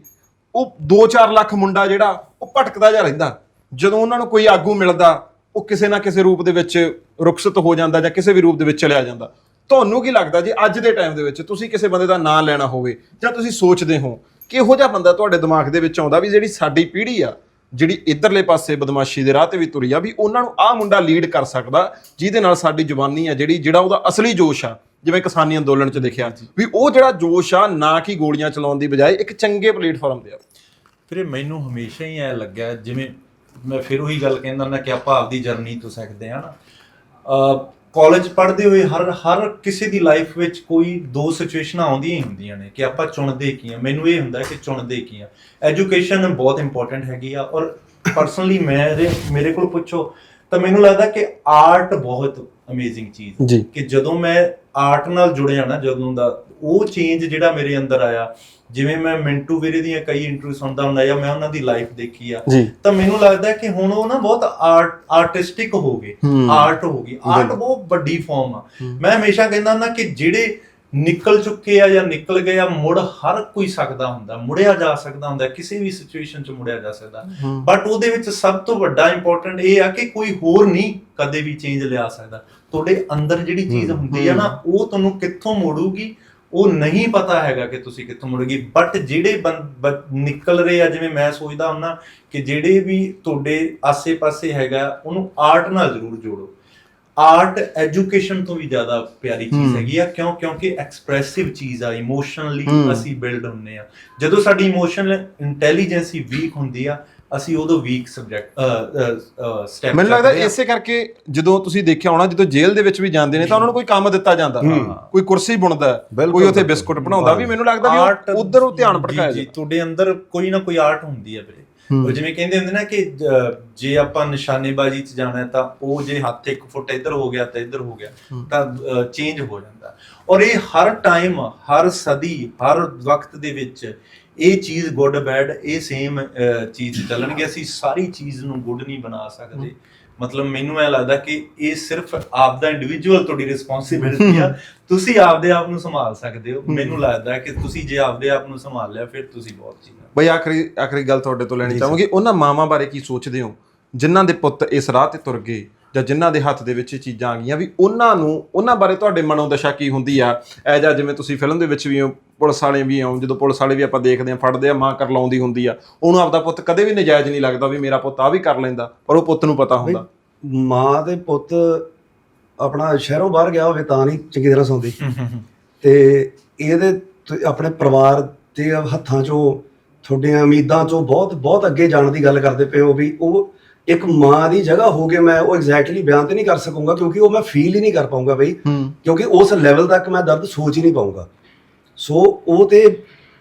ਉਹ 2-4 ਲੱਖ ਮੁੰਡਾ ਜਿਹੜਾ ਉਹ ਭਟਕਦਾ ਜਾ ਰਹਿੰਦਾ। ਜਦੋਂ ਉਹਨਾਂ ਨੂੰ ਕੋਈ ਆਗੂ ਮਿਲਦਾ ਉਹ ਕਿਸੇ ਨਾ ਕਿਸੇ ਰੂਪ ਦੇ ਵਿੱਚ ਰੁਖਸਤ ਹੋ ਜਾਂਦਾ ਜਾਂ ਕਿਸੇ ਵੀ ਰੂਪ ਦੇ ਵਿੱਚ ਚਲਿਆ ਜਾਂਦਾ। ਤੁਹਾਨੂੰ ਕੀ ਲੱਗਦਾ ਜੀ ਅੱਜ ਦੇ ਟਾਈਮ ਦੇ ਵਿੱਚ ਤੁਸੀਂ ਕਿਸੇ ਬੰਦੇ ਦਾ ਨਾਂ ਲੈਣਾ ਹੋਵੇ ਜਾਂ ਤੁਸੀਂ ਸੋਚਦੇ ਹੋ ਕਿਹੋ ਜਿਹਾ ਬੰਦਾ ਤੁਹਾਡੇ ਦਿਮਾਗ ਦੇ ਵਿੱਚ ਆਉਂਦਾ ਵੀ ਜਿਹੜੀ ਸਾਡੀ ਪੀੜ੍ਹੀ ਆ, ਜਿਹੜੀ ਇਧਰਲੇ ਪਾਸੇ ਬਦਮਾਸ਼ੀ ਦੇ ਰਾਹ ਤੇ ਵੀ ਤੁਰੀ ਆ, ਵੀ ਉਹਨਾਂ ਨੂੰ ਆਹ ਮੁੰਡਾ ਲੀਡ ਕਰ ਸਕਦਾ, ਜਿਹਦੇ ਨਾਲ ਸਾਡੀ ਜਵਾਨੀ ਆ ਜਿਹੜੀ, ਜਿਹੜਾ ਉਹਦਾ ਅਸਲੀ ਜੋਸ਼ ਆ, ਜਿਵੇਂ ਕਿਸਾਨੀ ਅੰਦੋਲਨ 'ਚ ਦੇਖਿਆ ਵੀ ਉਹ ਜਿਹੜਾ ਜੋਸ਼ ਆ, ਨਾ ਕਿ ਗੋਲੀਆਂ ਚਲਾਉਣ ਦੀ ਬਜਾਏ ਇੱਕ ਚੰਗੇ ਪਲੇਟਫਾਰਮ ਤੇ ਆ। ਫਿਰ ਮੈਨੂੰ ਹਮੇਸ਼ਾ ਹੀ ਐ ਲੱਗਿਆ, ਜਿਵੇਂ ਮੈਂ ਫਿਰ ਉਹੀ ਗੱਲ ਕਹਿੰਦਾ ਨਾ ਕਿ ਆਪਾਂ ਆਪਦੀ ਜਰਨੀ ਤੋਂ ਸਿੱਖਦੇ ਹਾਂ ਨਾ। ਕਾਲਜ ਪੜ੍ਹਦੇ ਹੋਏ ਹਰ ਹਰ ਕਿਸੇ ਦੀ ਲਾਈਫ ਵਿੱਚ ਕੋਈ ਦੋ ਸਿਚੁਏਸ਼ਨਾਂ ਆਉਂਦੀਆਂ ਹੀ ਹੁੰਦੀਆਂ ਨੇ ਕਿ ਆਪਾਂ ਚੁਣਦੇ ਕੀ ਆ। ਮੈਨੂੰ ਇਹ ਹੁੰਦਾ ਕਿ ਚੁਣਦੇ ਕੀ ਆ। ਐਜੂਕੇਸ਼ਨ ਬਹੁਤ ਇੰਪੋਰਟੈਂਟ ਹੈਗੀ ਆ ਔਰ ਪਰਸਨਲੀ ਮੇਰੇ ਮੇਰੇ ਕੋਲ ਪੁੱਛੋ ਤਾਂ ਮੈਨੂੰ ਲੱਗਦਾ ਕਿ ਆਰਟ ਬਹੁਤ ਅਮੇਜ਼ਿੰਗ ਚੀਜ਼ ਹੈ ਜੀ। ਕਿ ਜਦੋਂ ਮੈਂ ਆਰਟ ਨਾਲ ਜੁੜਿਆ ਨਾ ਜਦੋਂ ਦਾ ਉਹ ਚੇਂਜ ਜਿਹੜਾ ਮੇਰੇ ਅੰਦਰ ਆਇਆ ਜਿਵੇਂ ਮੈਂ ਮਿੰਟੂ ਵੀਰੇ ਦੀਆਂ ਕਈ ਇੰਟਰਵਿਊ ਸੁਣਦਾ ਹੁੰਦਾ ਜਾਂ ਮੈਂ ਉਹਨਾਂ ਦੀ ਲਾਈਫ ਦੇਖੀ ਆ ਤਾਂ ਮੈਨੂੰ ਲੱਗਦਾ ਕਿ ਹੁਣ ਉਹ ਨਾ ਬਹੁਤ ਆਰਟ ਆਰਟਿਸਟਿਕ ਹੋ ਗਏ। ਆਰਟ ਹੋ ਗਈ ਆਰਟ। ਬਹੁਤ ਵੱਡੀ ਫਾਰਮ ਆ। ਮੈਂ ਹਮੇਸ਼ਾ ਕਹਿੰਦਾ ਹੁੰਦਾ ਕਿ ਜਿਹੜੇ ਨਿਕਲ ਚੁੱਕੇ ਆ ਜਾਂ ਨਿਕਲ ਗਏ ਆ ਮੁੜ ਹਰ ਕੋਈ ਸਕਦਾ ਹੁੰਦਾ ਮੁੜਿਆ ਜਾ ਸਕਦਾ ਹੁੰਦਾ ਕਿਸੇ ਵੀ ਸਿਚੁਏਸ਼ਨ 'ਚ ਮੁੜਿਆ ਜਾ ਸਕਦਾ। ਬਟ ਉਹਦੇ ਵਿੱਚ ਸਭ ਤੋਂ ਵੱਡਾ ਇੰਪੋਰਟੈਂਟ ਇਹ ਆ ਕਿ ਕੋਈ ਹੋਰ ਨਹੀਂ ਕਦੇ ਵੀ ਚੇਂਜ ਲਿਆ ਸਕਦਾ ਤੁਹਾਡੇ ਅੰਦਰ ਜਿਹੜੀ ਚੀਜ਼ ਹੁੰਦੀ ਆ ਨਾ ਉਹ ਤੁਹਾਨੂੰ ਕਿੱਥੋਂ ਮੋੜੂਗੀ ਉਹ ਨਹੀਂ ਪਤਾ ਹੈਗਾ ਕਿ ਤੁਸੀਂ ਕਿੱਥੋਂ ਮੁੜੋਗੇ। ਬਟ ਜਿਹੜੇ ਨਿਕਲ ਰਹੇ ਆ ਜਿਵੇਂ ਮੈਂ ਸੋਚਦਾ ਹੁੰਨਾ ਕਿ ਜਿਹੜੇ ਵੀ ਤੁਹਾਡੇ ਆਸੇ-ਪਾਸੇ ਹੈਗਾ ਉਹਨੂੰ ਆਰਟ ਨਾਲ ਜ਼ਰੂਰ ਜੋੜੋ। ਆਰਟ ਐਜੂਕੇਸ਼ਨ ਤੋਂ ਵੀ ਜ਼ਿਆਦਾ ਪਿਆਰੀ ਚੀਜ਼। ਹੈਗੀ ਆ ਕਿਉਂ? ਕਿਉਂਕਿ ਐਕਸਪ੍ਰੈਸਿਵ ਚੀਜ਼ ਆ ਇਮੋਸ਼ਨਲੀ। ਅਸੀਂ ਬਿਲਡ ਹੁੰਨੇ ਆ। ਜਦੋਂ ਸਾਡੀ ਇਮੋਸ਼ਨਲ ਇੰਟੈਲੀਜੈਂਸੀ ਵੀਕ ਹੁੰਦੀ ਆ ਅਸੀਂ ਉਦੋਂ ਵੀਕ ਸਬਜੈਕਟ ਸਟੈਪ ਮੈਨੂੰ ਲੱਗਦਾ ਇਸੇ ਕਰਕੇ ਜਦੋਂ ਤੁਸੀਂ ਦੇਖਿਆ ਹੋਣਾ ਜਦੋਂ ਜੇਲ੍ਹ ਦੇ ਵਿੱਚ ਵੀ ਜਾਂਦੇ ਨੇ ਤਾਂ ਉਹਨਾਂ ਨੂੰ ਕੋਈ ਕੰਮ ਦਿੱਤਾ ਜਾਂਦਾ। ਕੋਈ ਕੁਰਸੀ ਬੁਣਦਾ ਕੋਈ ਉੱਥੇ। ਬਿਸਕੁਟ ਬਣਾਉਂਦਾ ਵੀ ਮੈਨੂੰ ਲੱਗਦਾ ਵੀ ਉਧਰ ਉਹ ਧਿਆਨ ਭਟਕਾਇਆ ਜੀ ਤੁਹਾਡੇ ਅੰਦਰ ਕੋਈ ਨਾ ਕੋਈ ਆਰਟ ਹੁੰਦੀ ਹੈ ਵੀਰੇ। ਉਹ ਜਿਵੇਂ ਕਹਿੰਦੇ ਹੁੰਦੇ ਨਾ ਕਿ ਜ- ਆਪਾਂ ਨਿਸ਼ਾਨੇਬਾਜ਼ੀ 'ਚ ਜਾਣਾ ਹੈ ਤਾਂ ਉਹ ਜੇ ਹੱਥ ਇੱਕ ਫੁੱਟ ਇੱਧਰ ਹੋ ਗਿਆ ਤਾਂ ਇੱਧਰ ਹੋ ਗਿਆ। ਤਾਂ ਚੇਂਜ ਹੋ ਜਾਂਦਾ ਔਰ ਇਹ ਹਰ ਟਾਈਮ ਹਰ ਸਦੀ ਹਰ ਵਕਤ ਦੇ ਵਿੱਚ ਇਹ ਚੀਜ਼ ਗੁੱਡ ਬੈਡ ਇਹ ਸੇਮ ਚੀਜ਼ ਚੱਲਣਗੇ। ਅਸੀਂ ਸਾਰੀ ਚੀਜ਼ ਨੂੰ ਗੁੱਡ ਨਹੀਂ ਬਣਾ ਸਕਦੇ। ਮਤਲਬ ਮੈਨੂੰ ਇਹ ਲੱਗਦਾ ਕਿ ਇਹ ਸਿਰਫ ਆਪ ਦਾ ਇੰਡੀਵਿਜੂਅਲ ਤੁਹਾਡੀ ਰਿਸਪੌਂਸਿਬਿਲਟੀ ਆ। (laughs) ਤੁਸੀਂ ਆਪਦੇ ਆਪ ਨੂੰ ਸੰਭਾਲ ਸਕਦੇ ਹੋ। ਮੈਨੂੰ ਲੱਗਦਾ ਕਿ ਤੁਸੀਂ ਜੇ ਆਪਦੇ ਆਪ ਨੂੰ ਸੰਭਾਲ ਲਿਆ ਫਿਰ ਤੁਸੀਂ ਬਹੁਤ ਚੀਜ਼ਾਂ ਬਈ ਆਖਰੀ ਆਖਰੀ ਗੱਲ ਤੁਹਾਡੇ ਤੋਂ ਲੈਣੀ ਚਾਹਾਂਗੇ ਉਹਨਾਂ ਮਾਵਾਂ ਬਾਰੇ ਕੀ ਸੋਚਦੇ ਹੋ? ਜਿਨ੍ਹਾਂ ਦੇ ਪੁੱਤ ਇਸ ਰਾਹ ਤੇ ਤੁਰ ਗਏ? ਜਾਂ ਜਿਨ੍ਹਾਂ ਦੇ ਹੱਥ ਦੇ ਵਿੱਚ ਇਹ ਚੀਜ਼ਾਂ ਆ ਗਈਆਂ ਵੀ ਉਹਨਾਂ ਨੂੰ ਉਹਨਾਂ ਬਾਰੇ ਤੁਹਾਡੇ ਮਨੋਂ ਦਸ਼ਾ ਕੀ ਹੁੰਦੀ ਆ? ਐ ਜਾਂ ਜਿਵੇਂ ਤੁਸੀਂ ਫਿਲਮ ਦੇ ਵਿੱਚ ਵੀ ਹੋ ਪੁਲਿਸ ਵਾਲੇ ਵੀ ਹੋ ਜਦੋਂ ਪੁਲਿਸ ਵਾਲੇ ਵੀ ਆਪਾਂ ਦੇਖਦੇ ਆ ਫੜਦੇ ਆ ਮਾਂ ਕਰ ਲਾਉਂਦੀ ਹੁੰਦੀ ਆ ਉਹਨੂੰ ਆਪਦਾ ਪੁੱਤ ਕਦੇ ਵੀ ਨਜਾਇਜ਼ ਨਹੀਂ ਲੱਗਦਾ ਵੀ ਮੇਰਾ ਪੁੱਤ ਆ ਵੀ ਕਰ ਲੈਂਦਾ ਪਰ ਉਹ ਪੁੱਤ ਨੂੰ ਪਤਾ ਹੁੰਦਾ। ਮਾਂ ਦੇ ਪੁੱਤ ਆਪਣਾ ਸ਼ਹਿਰੋਂ ਬਾਹਰ ਗਿਆ ਹੋਵੇ ਤਾਂ ਨਹੀਂ ਚੰਗੀ ਤਰ੍ਹਾਂ ਸੌਂਦੀ। ਤੇ ਇਹਦੇ ਤੇ ਆਪਣੇ ਪਰਿਵਾਰ ਦੇ ਹੱਥਾਂ 'ਚੋਂ ਤੁਹਾਡੀਆਂ ਉਮੀਦਾਂ 'ਚੋਂ ਬਹੁਤ ਬਹੁਤ ਅੱਗੇ ਜਾਣ ਦੀ ਗੱਲ ਕਰਦੇ ਪਏ ਹੋ ਵੀ ਉਹ ਇੱਕ ਮਾਂ ਦੀ ਜਗ੍ਹਾ ਹੋ ਕੇ ਮੈਂ ਉਹ ਐਗਜ਼ੈਕਟਲੀ ਬਿਆਨ ਤੇ ਨਹੀਂ ਕਰ ਸਕੂੰਗਾ ਕਿਉਂਕਿ ਉਹ ਮੈਂ ਫੀਲ ਹੀ ਨਹੀਂ ਕਰ ਪਾਉਂਗਾ ਬਈ। ਕਿਉਂਕਿ ਉਸ ਲੈਵਲ ਤੱਕ ਮੈਂ ਦਰਦ ਸੋਚ ਹੀ ਨਹੀਂ ਪਾਉਂਗਾ ਸੋ ਉਹ ਤੇ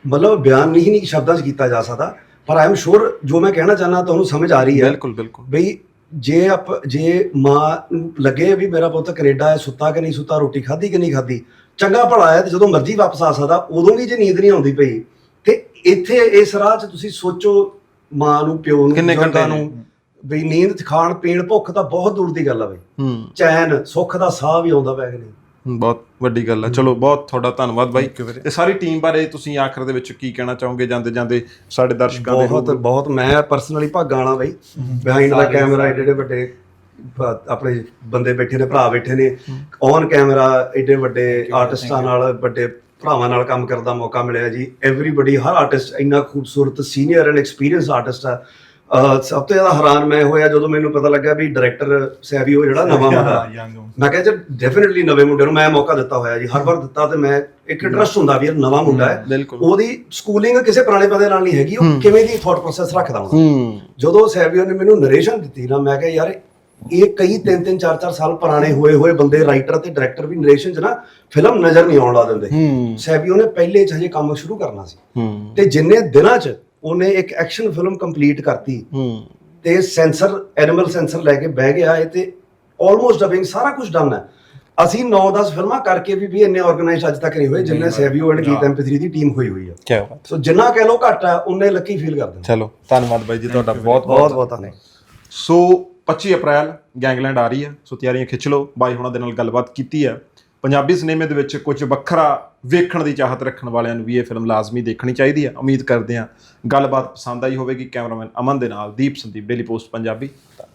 ਮਤਲਬ ਬਿਆਨ ਨਹੀਂ ਨਹੀਂ ਸ਼ਬਦਾਂ 'ਚ ਕੀਤਾ ਜਾ ਸਕਦਾ। ਪਰ ਆਈ ਐਮ ਸ਼ੋਰ ਜੋ ਮੈਂ ਕਹਿਣਾ ਚਾਹਨਾ ਤੁਹਾਨੂੰ ਸਮਝ ਆ ਰਹੀ ਹੈ ਬਿਲਕੁਲ ਬਿਲਕੁਲ। ਬਈ ਜੇ ਆਪ ਜੇ ਮਾਂ ਲੱਗੇ ਵੀ ਮੇਰਾ ਪੁੱਤ ਕੈਨੇਡਾ ਹੈ ਸੁੱਤਾ ਕਿ ਨਹੀਂ ਸੁੱਤਾ ਰੋਟੀ ਖਾਧੀ ਕਿ ਨਹੀਂ ਖਾਧੀ ਚੰਗਾ ਭਲਾ ਹੈ ਤੇ ਜਦੋਂ ਮਰਜ਼ੀ ਵਾਪਸ ਆ ਸਕਦਾ ਉਦੋਂ ਵੀ ਜੇ ਨੀਂਦ ਨਹੀਂ ਆਉਂਦੀ ਪਈ ਤੇ ਇੱਥੇ ਇਸ ਰਾਹ 'ਚ ਤੁਸੀਂ ਸੋਚੋ ਮਾਂ ਨੂੰ ਪਿਓ ਨੂੰ ਕਿੰਨੇ ਘੰਟੇ ਨੂੰ। ਵੀ ਨੀਂਦ ਖਾਣ ਪੀਣ ਭੁੱਖ ਤਾਂ ਬਹੁਤ ਦੂਰ ਦੀ ਗੱਲ ਆ ਬਈ। ਹੂੰ। ਚੈਨ ਸੁੱਖ ਦਾ ਸਾਹ ਵੀ ਆਉਂਦਾ ਪੈ ਕਿ ਨਹੀਂ ਬਹੁਤ ਵੱਡੀ ਗੱਲ ਹੈ। ਚਲੋ ਬਹੁਤ ਤੁਹਾਡਾ ਧੰਨਵਾਦ ਬਾਈ। ਤੇ ਸਾਰੀ ਟੀਮ ਬਾਰੇ ਤੁਸੀਂ ਆਖਰ ਦੇ ਵਿੱਚ ਕੀ ਕਹਿਣਾ ਚਾਹੋਗੇ? ਜਾਂਦੇ ਜਾਂਦੇ ਸਾਡੇ ਦਰਸ਼ਕਾਂ ਦੇ ਬਹੁਤ? ਬਹੁਤ ਮੈਂ ਪਰਸਨਲੀ ਭਾਗਾਂ ਵਾਲਾ ਬਈ। ਬਿਹਾਈਂਡ ਦਾ ਕੈਮਰਾ ਏਡੇ ਵੱਡੇ ਆਪਣੇ ਬੰਦੇ ਬੈਠੇ ਨੇ ਭਰਾ ਬੈਠੇ ਨੇ। ਔਨ ਕੈਮਰਾ ਏਡੇ ਵੱਡੇ ਆਰਟਿਸਟਾਂ ਨਾਲ ਵੱਡੇ ਭਰਾਵਾਂ ਨਾਲ ਕੰਮ ਕਰਨ ਦਾ ਮੌਕਾ ਮਿਲਿਆ ਜੀ। ਐਵਰੀਬਾਡੀ ਹਰ ਆਰਟਿਸਟ ਇੰਨਾ ਖੂਬਸੂਰਤ ਸੀਨੀਅਰ ਐਂਡ ਐਕਸਪੀਰੀਅੰਸ ਆਰਟਿਸਟ ਆ। ਸਭ ਤੋਂ ਜ਼ਿਆਦਾ ਹੈਰਾਨ ਮੈਂ ਹੋਇਆ ਜਦੋਂ ਮੈਨੂੰ ਪਤਾ ਲੱਗਾ ਵੀ ਡਾਇਰੈਕਟਰ ਸੈਵੀਓ ਜਿਹੜਾ ਨਵਾਂ ਮੁੰਡਾ। ਮੈਂ ਕਿਹਾ ਜੀ ਡੈਫੀਨਿਟਲੀ ਨਵੇਂ ਮੁੰਡੇ ਨੂੰ ਮੈਂ ਮੌਕਾ ਦਿੱਤਾ ਹੋਇਆ ਜੀ ਹਰ ਵਾਰ ਦਿੱਤਾ ਤੇ ਮੈਂ ਇੱਕ ਇੰਟਰਸਟ ਹੁੰਦਾ ਵੀ ਇਹ ਨਵਾਂ ਮੁੰਡਾ ਹੈ। ਉਹਦੀ ਸਕੂਲਿੰਗ ਕਿਸੇ ਪੁਰਾਣੇ ਪਤੇ ਨਾਲ ਨਹੀਂ ਹੈਗੀ। ਉਹ ਕਿਵੇਂ ਦੀ ਥਾਟ ਪ੍ਰੋਸੈਸ ਰੱਖਦਾ ਹੁੰਦਾ। ਜਦੋਂ ਸੈਵੀਓ ਨੇ ਮੈਨੂੰ ਨਰੇਸ਼ਨ ਦਿੱਤੀ ਨਾ ਮੈਂ ਕਿਹਾ ਯਾਰ ਇਹ ਕਈ ਤਿੰਨ ਤਿੰਨ ਚਾਰ ਚਾਰ ਸਾਲ ਪੁਰਾਣੇ ਹੋਏ ਹੋਏ ਬੰਦੇ ਰਾਈਟਰ ਤੇ ਡਾਇਰੈਕਟਰ ਵੀ ਨਰੇਸ਼ਨ 'ਚ ਨਾ ਫਿਲਮ ਨਜ਼ਰ ਨਹੀਂ ਆਉਣ ਲਾ ਦਿੰਦੇ। ਸੈਵੀਓ ਨੇ ਪਹਿਲੇ 'ਚ ਹਜੇ ਕੰਮ ਸ਼ੁਰੂ ਕਰਨਾ ਸੀ। ਤੇ ਜਿੰਨੇ ਦਿਨਾਂ 'ਚ ਉਹਨੇ ਇੱਕ ਐਕਸ਼ਨ ਫਿਲਮ ਕੰਪਲੀਟ ਕਰਤੀ। ਹੂੰ। ਤੇ ਸੈਂਸਰ ਐਨੀਮਲ ਸੈਂਸਰ ਲੈ ਕੇ ਬਹਿ ਗਿਆ ਇਹ ਤੇ ਆਲਮੋਸਟ ਡਬਿੰਗ ਸਾਰਾ ਕੁਝ ਡਨ ਹੈ। ਅਸੀਂ 9-10 ਫਿਲਮਾਂ ਕਰਕੇ ਵੀ ਵੀ ਇੰਨੇ ਆਰਗੇਨਾਈਜ਼ ਅੱਜ ਤੱਕ ਨਹੀਂ ਹੋਏ ਜਿੰਨੇ ਸੈਵੀਓ ਐਂਡ ਗੀਤ ਐਮਪੀ3 ਦੀ ਟੀਮ ਹੋਈ ਹੋਈ ਹੈ ਕੀ ਬਾਤ। ਸੋ ਜਿੰਨਾ ਕਹਿ ਲੋ ਘੱਟ ਹੈ ਉਹਨੇ ਲੱਕੀ ਫੀਲ ਕਰਦੇ ਚਲੋ ਧੰਨਵਾਦ ਬਾਈ ਜੀ ਤੁਹਾਡਾ ਬਹੁਤ ਬਹੁਤ ਬਹੁਤ ਧੰਨਵਾਦ। ਸੋ 25 ਅਪ੍ਰੈਲ ਗੈਂਗਲੈਂਡ ਆ ਰਹੀ ਹੈ। ਸੋ ਤਿਆਰੀਆਂ ਖਿੱਚ ਲਓ। ਬਾਈ ਹੁਣਾਂ ਦੇ ਨਾਲ ਗੱਲਬਾਤ ਕੀਤੀ ਹੈ। ਪੰਜਾਬੀ ਸਿਨੇਮੇ ਦੇ ਵਿੱਚ ਕੁਝ ਵੱਖਰਾ ਵੇਖਣ ਦੀ ਚਾਹਤ ਰੱਖਣ ਵਾਲਿਆਂ ਨੂੰ ਵੀ ਇਹ ਫਿਲਮ ਲਾਜ਼ਮੀ ਦੇਖਣੀ ਚਾਹੀਦੀ ਹੈ। ਉਮੀਦ ਕਰਦੇ ਹਾਂ ਗੱਲਬਾਤ ਪਸੰਦ ਆਈ ਹੋਵੇਗੀ। ਕੈਮਰਾਮੈਨ ਅਮਨ ਦੇ ਨਾਲ ਦੀਪ ਸੰਦੀਪ ਡੇਲੀ ਪੋਸਟ ਪੰਜਾਬੀ। ਧੰਨਵਾਦ